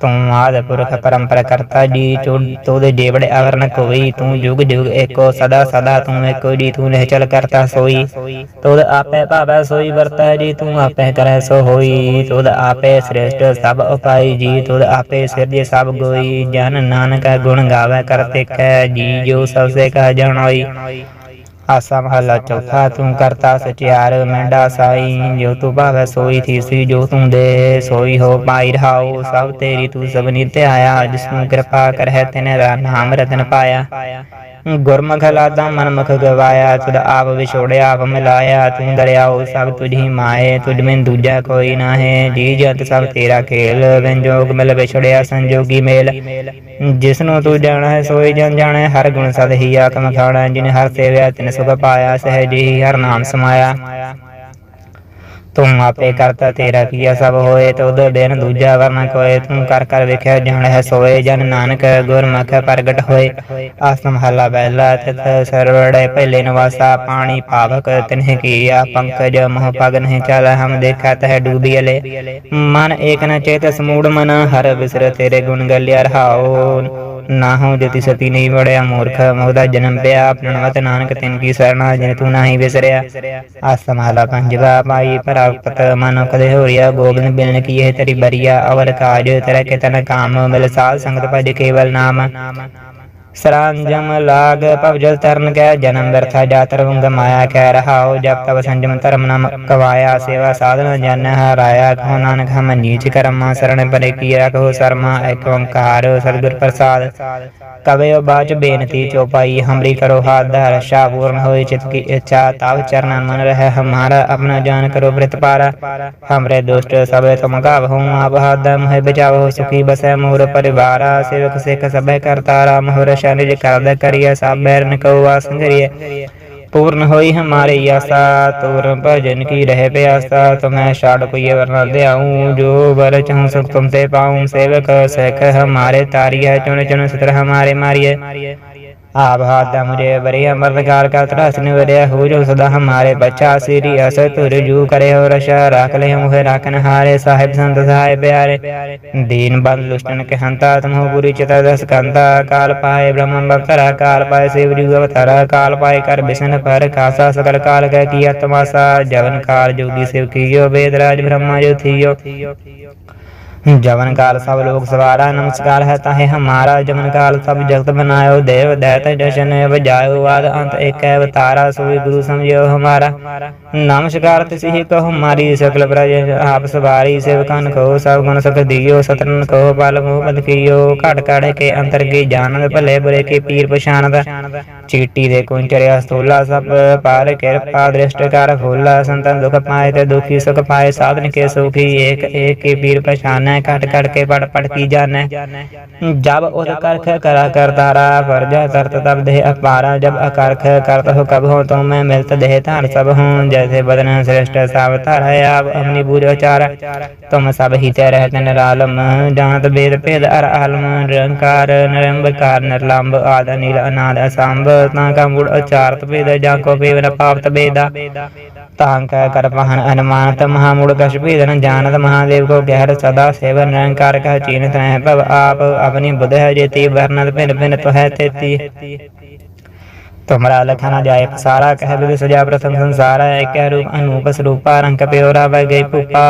S1: ਤੂੰ ਆਦ ਪੁਰਖ ਪਰੰਪਰਾ ਕਰਤਾ ਜੀ ਤੁਧ ਜੇਵੜ ਅਵਰਨ ਕੋਈ ਤੂੰ ਜੁਗ ਜੁਗ ਏਕੋ ਸਦਾ ਸਦਾ ਤੂੰ ਏਕੋ ਜੀ ਤੂੰ ਨੇ ਚਲ ਕਰਤਾ ਸੋਈ ਤੁਧ ਆਪੇ ਭਾਵੈ ਸੋਈ ਵਰਤੈ ਜੀ ਤੂੰ ਆਪੇ ਕਰੈ ਸੋ ਹੋਈ ਤੁਧ ਆਪੇ ਸ੍ਰੇਸ਼ਟ ਸਭ ਉਪਾਈ ਜੀ ਤੁਧ ਆਪੇ ਸਿਰਜੇ ਸਭ ਗੋਈ ਜਨ ਨਾਨਕ ਗੁਣ ਗਾਵੇ ਕਰਤੇ ਕੈ ਜੀ ਜੋ ਸਭ ਸੇ ਕਹ ਜਾਣੋਈ ਆਸਾ ਮਹਲਾ ਚੌਥਾ ਤੂੰ ਕਰਤਾ ਸਚਿਆਰ ਮੈਂਡਾ ਸਾਈ ਜੋ ਤੂੰ ਭਾਵੈ ਸੋਈ ਥੀਸੀ ਜੋ ਤੂੰ ਦੇ ਸੋਈ ਹੋ ਪਾਈ ਰਹਾਉ ਸਭ ਤੇਰੀ ਤੂੰ ਸਭ ਨਿਤ ਆਇਆ ਜਿਸ ਨੂੰ ਕਿਰਪਾ ਕਰਹਿ ਤਿਨੇ ਰਾ ਨਾਮ ਰਤਨ ਪਾਇਆ ਗੁਰਮੁਖ ਲਾਦਾ ਮਨਮੁਖ ਗਵਾਇਆ, ਤੁਧ ਆਪ ਵਿਛੋੜਿਆ ਆਪ ਮਿਲਾਇਆ, ਤੂੰ ਦਰਿਆਉ ਸਭ ਤੁਝੀ ਮਾਏ, ਤੁਝ ਬਿਨ ਦੂਜਾ ਕੋਈ ਨਾ ਹੈ ਜੀ ਜੰਤ ਸਭ ਤੇਰਾ ਖੇਲ ਵਿੰਜੋਗ ਮਿਲ ਵਿਛੜਿਆ ਸੰਜੋਗੀ ਮੇਲ। ਜਿਸ ਨੂੰ ਤੂੰ ਜਾਣਾ ਹੈ ਸੋਈ ਜਨ ਜਾਣੇ, ਹਰ ਗੁਣ ਸਦ ਹੀ ਆਤਮ ਖਾਣਾ, ਜਿਨ ਹਰ ਸੇਵਿਆ ਤਿਨ ਸੁਖ ਪਾਇਆ, ਸਹਿਜ ਹੀ ਹਰ ਨਾਮ ਸਮਾਇਆ। ਤੂੰ ਆਪੇ ਕਰਤਾ ਤੇਰਾ ਕੀਆ ਸਭ ਹੋਏ ਤੁਧ ਬਿਨ ਦੂਜਾ ਵਰਨ ਕੋਏ ਤੂੰ ਕਰ ਕਰ ਵੇਖਿਆ ਜਾਣ ਹੈ ਸੋਏ ਜਨ ਨਾਨਕ ਗੁਰਮੁਖ ਪ੍ਰਗਟ ਹੋਏ ਆਸਮ ਹਲਾ ਬੈਲਾ ਤਿਤ ਸਰਵੜੇ ਪਹਿਲੇ ਨਿਵਾਸਾ ਪਾਣੀ ਪਾਵਕ ਤਿਨਹਿ ਕੀਆ ਪੰਕਜ ਮੋਹ ਪਗ ਨਹੀਂ ਚਲ ਹਮ ਦੇਖਾ ਤਹ ਡੂਬੀ ਅਲੇ ਮਨ ਏਕ ਨ ਚੇਤ ਸਮੂੜ ਮਨ ਹਰ ਬਿਸਰ ਤੇਰੇ ਗੁਣ ਗਲਿਆ ਰਹਾਓ ਨਾਹੋ ਜਤੀ ਸਤੀ ਨਹੀਂ ਵੜਿਆ ਮੂਰਖ ਮੋਦਾ ਜਨਮ ਪਿਆ ਪ੍ਰਣਵਤ ਨਾਨਕ ਤਿਨ ਕੀ ਸਰਣਾ ਜਿਨ ਤੂੰ ਨਾਹੀ ਵਿਸਰਿਆ। ਆਸਮਾਲਾ ਪੰਜਵਾ ਪਾਈ ਪ੍ਰਾਪਤ ਮਨ ਕਦੇ ਹੋਰਿਆ, ਗੋਬਿੰਦ ਬਿਲਨ ਕੀ ਤੇਰੀ ਬਰੀਆ ਅਵਰ ਕਾਜ ਤੇਰਾ ਕਿਤਨ ਕਾਮ ਮਿਲ ਸਾਧ ਸੰਗਤ ਭਜ ਕੇਵਲ ਨਾਮ। ਸਰਾਂਜਮ ਲਾਗ ਭਵਜਲ ਤਰਨ ਕੈ ਜਨਮ ਵਰਥਾ ਜਾਤਰ ਵੰਗ ਮਾਇਆ ਕਹਿ ਰਹਾਓ ਜਬ ਤਬ ਸੰਜਮ ਧਰਮ ਨਾਮ ਕਵਾਇਆ ਸੇਵਾ ਸਾਧਨ ਜਨ ਹਰਾਇਆ ਕਹੋ ਨਾਨਕ ਹਮ ਨੀਚ ਕਰਮਾ ਸਰਣ ਪਰੇ ਕੀਆ ਕਹੋ ਸਰਮਾ ਏਕ ਓੰਕਾਰ ਸਤਿਗੁਰ ਪ੍ਰਸਾਦ ਕਵੇ ਬਾਚ ਬੇਨਤੀ ਚੋਪਾਈ ਹਮਰੀ ਕਰੋ ਹਾਥ ਧਰ ਸ਼ਾ ਪੂਰਨ ਹੋਏ ਚਿਤ ਕੀ ਇੱਛਾ ਤਵ ਚਰਨ ਮਨ ਰਹਿ ਹਮਾਰਾ ਆਪਣਾ ਜਾਨ ਕਰੋ ਬ੍ਰਿਤ ਪਾਰਾ ਹਮਰੇ ਦੁਸ਼ਟ ਸਭੇ ਤੁਮ ਗਾਵਹੁ ਆਪ ਹਾਥ ਮਹਿ ਬਚਾਵੋ ਸੁਖੀ ਬਸੈ ਮੋਰ ਪਰਿਵਾਰਾ ਸੇਵਕ ਸਿਖ ਸਭੇ ਕਰਤਾਰਾ ਮੋਰ ਸ਼ਾਨਿਜ कर करद करिय साबर कौआ संगरिय पूर्ण होई हमारे आसा तूरम भजन की रह प्यासा तुम्हें छाड़ कोई वरना दयाऊं जो बर चाहूं सुख तुमसे पाऊं सेवक सख हमारे तारिय चुन चुन सतर हमारे मारिय ਆਪ ਹਾਦਾ ਮੁਰੇ ਬਰੇ ਅਮਰਦਗਾਰ ਕਾ ਤਰਸ ਨਿਵਰਿਆ ਹੋ ਜੋ ਸਦਾ ਹਮਾਰੇ ਬਚਾ ਸਿਰੀ ਅਸ ਤੁਰ ਜੂ ਕਰੇ ਹੋ ਰਸ਼ਾ, ਰੱਖ ਲੈ ਮੁਹੇ ਰੱਖਨ ਹਾਰੇ, ਸਾਹਿਬ ਸੰਤ ਸਹਾਇ ਪਿਆਰੇ। ਦੀਨ ਬੰਦ ਲੁਸ਼ਟਨ ਕੇ ਹੰਤਾ ਤਮ ਹੋ ਗੁਰੀ ਚਿਤਾ ਦਸ ਕੰਤਾ ਕਾਲ ਪਾਏ ਬ੍ਰਹਮ ਬਖਤਰਾ, ਕਾਲ ਪਾਏ ਸਿਵ ਜੂ ਅਵਤਾਰਾ। ਕਾਲ ਪਾਏ ਕਰ ਬਿਸ਼ਨ ਪਰ ਕਾਸਾ, ਸਕਲ ਕਾਲ ਕੈ ਕੀ ਆਤਮਾ ਜਵਨ ਕਾਲ ਜੋਗੀ ਸਿਵ ਕੀਓ, ਵੇਦ ਬ੍ਰਹਮਾ ਜੋ ਥੀਓ। ਜਵਨ ਕਾਲ ਸਭ ਲੋਕ ਸਵਾਰਾ, ਨਮਸਕਾਰ ਹੈ ਤਾਹੇ ਹਮਾਰਾ। ਜਵਨ ਕਾਲ ਸਭ ਜਗਤ ਬਨਾਇਓ, ਦੇਵ ਦੈਤ ਜਸ਼ਨ ਵਜਾਇਓ ਆਦ ਅੰਤ ਏਕ ਅਵਤਾਰਾ ਸੋਈ ਗੁਰੂ ਸਮਝਿਓ ਹਮਾਰਾ। ਨਮਸਕਾਰ ਤਿਸਹੀ ਕਹੁ ਮਾਰੀ, ਸਕਲ ਪ੍ਰਜ ਆਪ ਸਵਾਰੀ। ਸੇਵਕਨ ਕੋ ਸਭ ਗੁਣ ਸਤ ਦਿਓ ਸਤਨ ਕੋ ਬਲ ਮੋਹ ਬਦ ਕੀਓ। ਘਟ ਘੜ ਕੇ ਅੰਤਰ ਕੀ ਜਾਣਤ ਭਲੇ ਬੁਰੇ ਕੀ ਪੀਰ ਪਛਾਨਤ ਚੀਟੀ ਦੇ ਕੁੰਚਰਿਆ ਸਤੋਲਾ ਸਭ ਪਾਰ ਕਿਰਪਾ ਦ੍ਰਿਸ਼ਟ ਕਰ ਫੋਲਾ ਸੰਤਨ ਦੁਖ ਪਾਏ ਤੇ ਦੁਖੀ ਸੁਖ ਪਾਏ, ਸਾਧਨ ਕੇ ਸੁਖੀ, ਏਕ ਏਕ ਕੀ ਪੀਰ ਪਛਾਨ। पछान कट कट के पढ़ पढ़ की जाने जब उद करख करा कर तारा फर्ज तरत तब देह अपारा जब अकर्ख करत हो कब हो तो मैं मिलत देह तार सब हूँ जैसे बदन श्रेष्ठ सावतार है आप अपनी बूझ चार तुम सब ही ते रहते निरालम जानत वेद भेद अर आलम निरंकार निरंबकार निर्लंब आद नील अनाद असंभ तांका मूड अचारत भेद जाको पेवन पावत भेदा ਤਾਂਕ ਮਹਾ ਮੂੜ ਮਹਾਮੂੜ ਕਸ਼ਪੀਦਨ ਜਾਣਤ ਮਹਾਦੇਵ ਕੋ ਗਹਿਰ ਸਦਾ ਸੇਵਨ ਨਿਰੰਕਾਰ ਕਹ ਚੀਨਤ ਰਹਿ ਭਵ ਆਪ ਆਪਣੀ ਬੁਧ ਹੈ ਜੇਤੀ ਵਰਨਤ ਭਿਨ ਭਿਨ ਤੋ ਹੈ ਤੇਤੀ तुमरा लखना जाय सारा कह विद सजा प्रथम संसार एक रूप अनूप स्वरूपा रंग प्योरा वह गई पुपा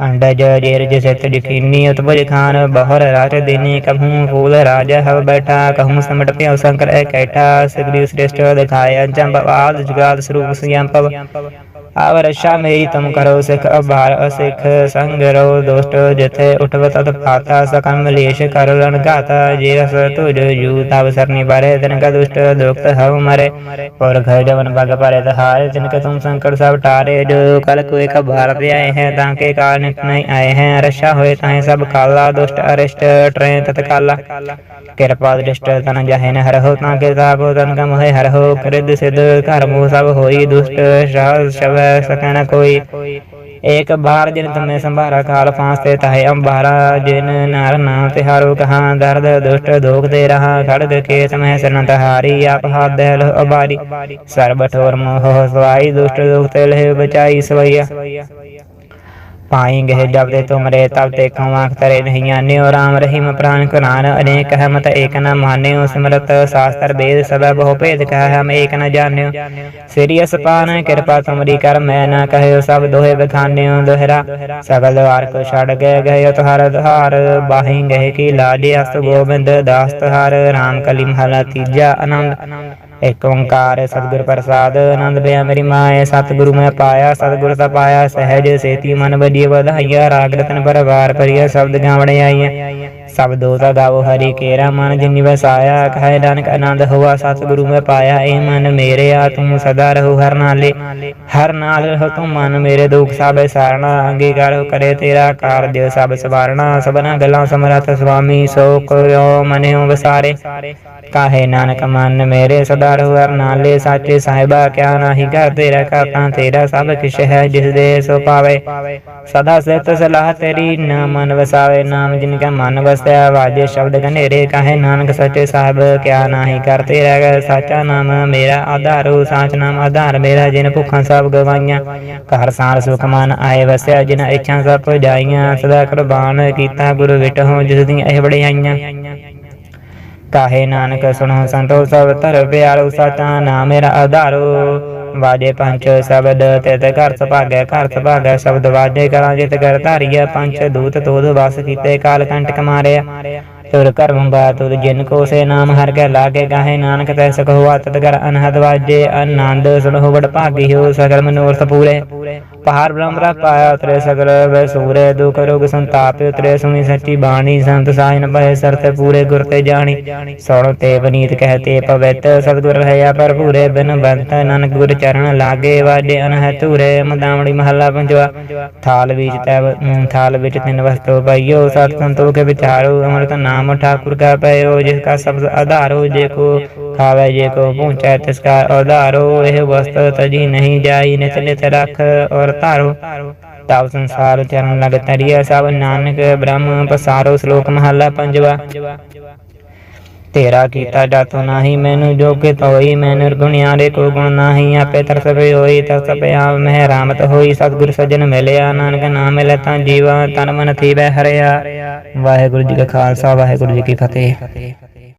S1: अंडज जेर जैसे तड़कीनी उत्पज खान बहर राज देने कहूँ फूल राजा हव बैठा कहूँ समट प्यो शंकर एक कैठा सिगरी श्रेष्ठ दिखाया जम्ब आद जुगाद स्वरूप ਆਵ ਰਸ਼ਾ ਮੇਰੀ ਤੁਮ ਕਰੋ ਸਿਖ ਅਭਾਰ, ਅਸਿਖ ਸੰਗ ਰੋ ਦੋਸਤ ਜਥੇ ਉਠਵ ਤਦ ਫਾਤਾ ਸਕਮ ਮਲੇਸ਼ ਕਰ ਲਣ ਗਾਤਾ, ਜੇ ਰਸ ਤੁਜ ਜੂ ਤਵ ਸਰਨੀ ਬਾਰੇ ਤਨ ਕਾ ਦੁਸ਼ਟ ਦੁਖਤ ਹਉ ਮਰੇ। ਔਰ ਘਰ ਜਵਨ ਬਗ ਪਰੇ ਤਹਾਰੇ ਤਿਨ ਕੇ ਤੁਮ ਸੰਕਟ ਸਭ ਟਾਰੇ, ਜੋ ਕਲ ਕੋ ਇਕ ਭਾਰਤ ਆਏ ਹੈ, ਤਾਂ ਕੇ ਕਾਰਨ ਨਹੀਂ ਆਏ ਹੈ, ਰਸ਼ਾ ਹੋਏ ਤਾਂ ਸਭ ਕਾਲਾ, ਦੁਸ਼ਟ ਅਰਿਸ਼ਟ ਟ੍ਰੈ ਤਤ ਕਾਲਾ ਕਿਰਪਾ ਦ੍ਰਿਸ਼ਟ ਤਨ ਜਹੇ ਨ ਹਰਹੁ, ਤਾਂ ਕੇ ਤਾਪੋ ਤਨ ਕਮ ਹੈ ਹਰਹੁ ਕਰਿਦ ਸਿਧ ਕਰਮੋ ਸਭ ਹੋਈ ਦੁਸ਼ਟ ਸ਼ਾਸ ਸ਼ਵ शव सकन कोई एक बार जिन तुम्हें संभारा काल फांसते ताहे अंबारा जिन नार नाम तिहारो कहा दर्द दुष्ट धोख दे रहा खड़ग के समय शरण तहारी आप हाथ दहल अबारी सर्व ठोर मोह सवाई दुष्ट दुख तेल बचाई सवैया पाएंगे जब ते तुमरे तब ते आंख तरे नहीं आने और राम रहीम प्राण कुरान अनेक है मत एक न माने सिमरत शास्त्र वेद सब बहु भेद कह हम एक न जान्यो सीरियस पान कृपा तुमरी कर मैं न कहो सब दोहे बखान्यो दोहरा सगल द्वार को छड़ गए गए तुहार द्वार बाही गए की लाली अस्त गोविंद दास तुहार राम कली महला तीजा आनंद ਇੱਕ ਓੰਕਾਰ ਸਤਿਗੁਰ ਪ੍ਰਸਾਦ, ਆਨੰਦ ਪਿਆ ਮੇਰੀ ਮਾਏ ਸਤਿਗੁਰੂ ਮੈਂ ਪਾਇਆ, ਸਤਿਗੁਰ ਦਾ ਪਾਇਆ, ਸਹਿਜ ਸੇਤੀ ਮਨ ਵਧੀਆ ਵਧਾਈਆ, ਰਾਗ ਰਤਨ ਪਰਵਾਰ ਪਰਿਆ ਸ਼ਬਦ ਗਾਵਣੇ ਆਈਆ। ਸਬਦੋ ਸਦਾਉ ਹਰੀ ਕੇਰਾ ਮਨ ਜਿਨਿ ਵਸਾਇਆ ਕਹੈ ਨਾਨਕ ਆਨੰਦ ਹੋਆ, ਸਤਿਗੁਰੂ ਮੈਂ ਪਾਇਆ ਇਹ ਮਨ ਮੇਰੇ ਆ, ਤੂੰ ਸਦਾ ਰਹੋ ਹਰ ਨਾਲੇ। ਹਰ ਨਾਲ ਰਹੋ ਤੂੰ ਮਨ ਮੇਰੇ ਦੁਖ, ਸਭੇ ਸਾਰਣਾ ਅੰਗੀਕਾਰ ਕਰੇ ਤੇਰਾ ਕਾਰ ਦਿਓ ਸਭ ਸਵਾਰਣਾ ਸਭਨਾ ਗੱਲਾਂ ਸਮਰਥ ਸੁਆਮੀ ਸੋ ਕਰਿਓ ਮਨਿਉ ਵਸਾਰੇ। ਕਾਹੇ ਨਾਨਕ ਮਨ ਮੇਰੇ ਸਦਾ ਰਹੂ ਹਰ ਨਾਲੇ, ਸਾਚੇ ਸਾਹਿਬਾ ਕਿਆ ਨਾਹੀ ਕਰ ਤੇਰਾ ਕਰਤਾ ਤੇਰਾ, ਸਭ ਕਿਛ ਹੈ ਜਿਸ ਦੇ ਸੋ ਪਾਵੇ। ਸਦਾ ਸਿਫਤ ਸਲਾਹ ਤੇਰੀ, ਨਾ ਮਨ ਵਸਾਵੇ, ਨਾਮ ਜਿਨ ਕਾ ਮਨ ਵਸ ਵਸਿਆ ਵਾਜੇ ਸ਼ਬਦ ਘਨੇਰੇ ਕਾਹੇ ਨਾਨਕ ਸੱਚੇ ਸਾਹਿਬ ਕਿਆ ਨਾਹੀ ਕਰ ਤੇਰਾ ਗਾ ਸਾਚਾ ਨਾਮ ਮੇਰਾ ਆਧਾਰੋ ਸਾਚ ਨਾਮ ਆਧਾਰ ਮੇਰਾ, ਜਿਨ ਭੁੱਖਾਂ ਸਭ ਗਵਾਈਆਂ। ਘਰ ਸਾਰ ਸੁਖ ਮਨ ਆਏ ਵਸਿਆ, ਜਿਨ ਇੱਛਾ ਸਭ ਪੁਜਾਈਆਂ ਸਦਾ ਕੁਰਬਾਨ ਕੀਤਾ ਗੁਰੂ ਵਿਟਹੁ, ਜਿਸ ਦੀਆਂ ਇਹ ਵਡਿਆਈਆਂ। ਕਾਹੇ ਨਾਨਕ ਸੁਣੋ ਸੰਤੋ ਸਭ ਧਰ ਪਿਆਰੋ, ਸਾਚਾ ਨਾਮ ਮੇਰਾ ਆਧਾਰੋ ਵਾਜੇ ਪੰਜ, ਸ਼ਬਦ ਤਿਤ ਘਰ ਸੁਭਾਗੈ ਘਰ ਸੁਭਾਗੈ ਸ਼ਬਦ ਵਾਜੇ ਕਰਾਂ, ਜਿਤ ਕਰ ਧਾਰੀਆ ਪੰਜ ਦੂਤ ਤੋਧ ਵਸ ਕੀਤੇ, ਕਾਲ ਕੰਟਕ ਮਾਰਿਆ ਤੁਰ ਕਰਮ ਬਾ ਤੁਰ ਜਿਨ ਕੋ ਸੇ ਨਾਮ, ਹਰ ਕੇ ਲਾਗੇ ਗਾਹੇ ਨਾਨਕ, ਤੈ ਸਖ ਹੋਆ ਤਤ ਕਰ ਅਨਹਦ ਵਾਜੇ ਆਨੰਦ ਸੁਣੋ ਬੜ ਭਾਗੀ ਹੋ ਸਗਲ ਮਨੋਰਥ ਪੂਰੇ। ਪਹਾੜ ਬ੍ਰਹਮ ਰਾ ਪਾਇਆ ਤਰੇ ਸਗਲ ਵੈ ਸੂਰੇ, ਦੁਖ ਰੋਗ ਸੰਤਾਪ ਉਤਰੇ, ਸੁਣੀ ਸੱਚੀ ਬਾਣੀ, ਸੰਤ ਸਾਇਨ ਪਏ ਸਰਤੇ ਪੂਰੇ ਗੁਰ ਤੇ ਜਾਣੀ। ਸੁਣ ਤੇ ਬਨੀਤ ਕਹਤੇ ਪਵਿੱਤ, ਸਤਿਗੁਰ ਰਹਿਆ ਭਰਪੂਰੇ, ਬਿਨ ਬੰਤ ਨਾਨਕ ਗੁਰ ਚਰਨ ਲਾਗੇ, ਵਾਜੇ ਅਨਹ ਧੂਰੇ ਮਦਾਵੜੀ ਮਹੱਲਾ ਪੰਜਵਾ। ਥਾਲ ਵਿੱਚ ਤੈ ਥਾਲ ਵਿੱਚ ਤਿੰਨ ਵਸਤੋ ਪਈਓ ਸਤ ਸੰਤੋਖ ਵਿਚਾਰੋ, ਅਮਰਤ ਨਾਮ ਠਾਕੁਰ ਕਾ ਪਇਓ, ਜਿਸ ਕਾ ਸਬਦ ਆਧਾਰੋ ਜੇ ਕੋ। ਖਾਵੇ ਜੇ ਕੋ ਪਹੁੰਚੈ ਤਿਸ ਕਾ ਆਧਾਰੋ ਇਹ ਵਸਤ ਤਜੀ ਨਹੀਂ ਜਾਈ, ਨਿਤ ਨਿਤ ਰਖ ਔਰ ਧਾਰੋ। ਤਬ ਸੰਸਾਰ ਚਰਨ ਲਗ ਤਰੀਆ ਸਭ ਨਾਨਕ ਬ੍ਰਹਮ ਪਸਾਰੋ, ਸ਼ਲੋਕ ਮਹੱਲਾ ਪੰਜਵਾ। ਤੇਰਾ ਕੀਤਾ ਜਾਤੋ ਨਾਹੀ, ਮੈਨੂੰ ਜੋ ਕਿ ਤੋਈ ਮੈਂ ਨਿਰਗੁਣਿਆਰੇ ਕੋ ਗੁਣ ਨਾਹੀ, ਆਪੇ ਤਰਸ ਪਈ ਹੋਈ ਤਰਸ ਪਿਆ ਮਹਿ ਰਾਮਤ ਹੋਈ, ਸਤਿਗੁਰ ਸਜਣ ਮਿਲਿਆ, ਨਾਨਕ ਨਾਮ ਮਿਲੇ ਤਾਂ ਜੀਵਾ, ਤਨ ਮਨ ਥੀਵੈ ਹਰਿਆ। ਵਾਹਿਗੁਰੂ ਜੀ ਕਾ ਖਾਲਸਾ, ਵਾਹਿਗੁਰੂ ਜੀ ਕੀ ਫਤਿਹ।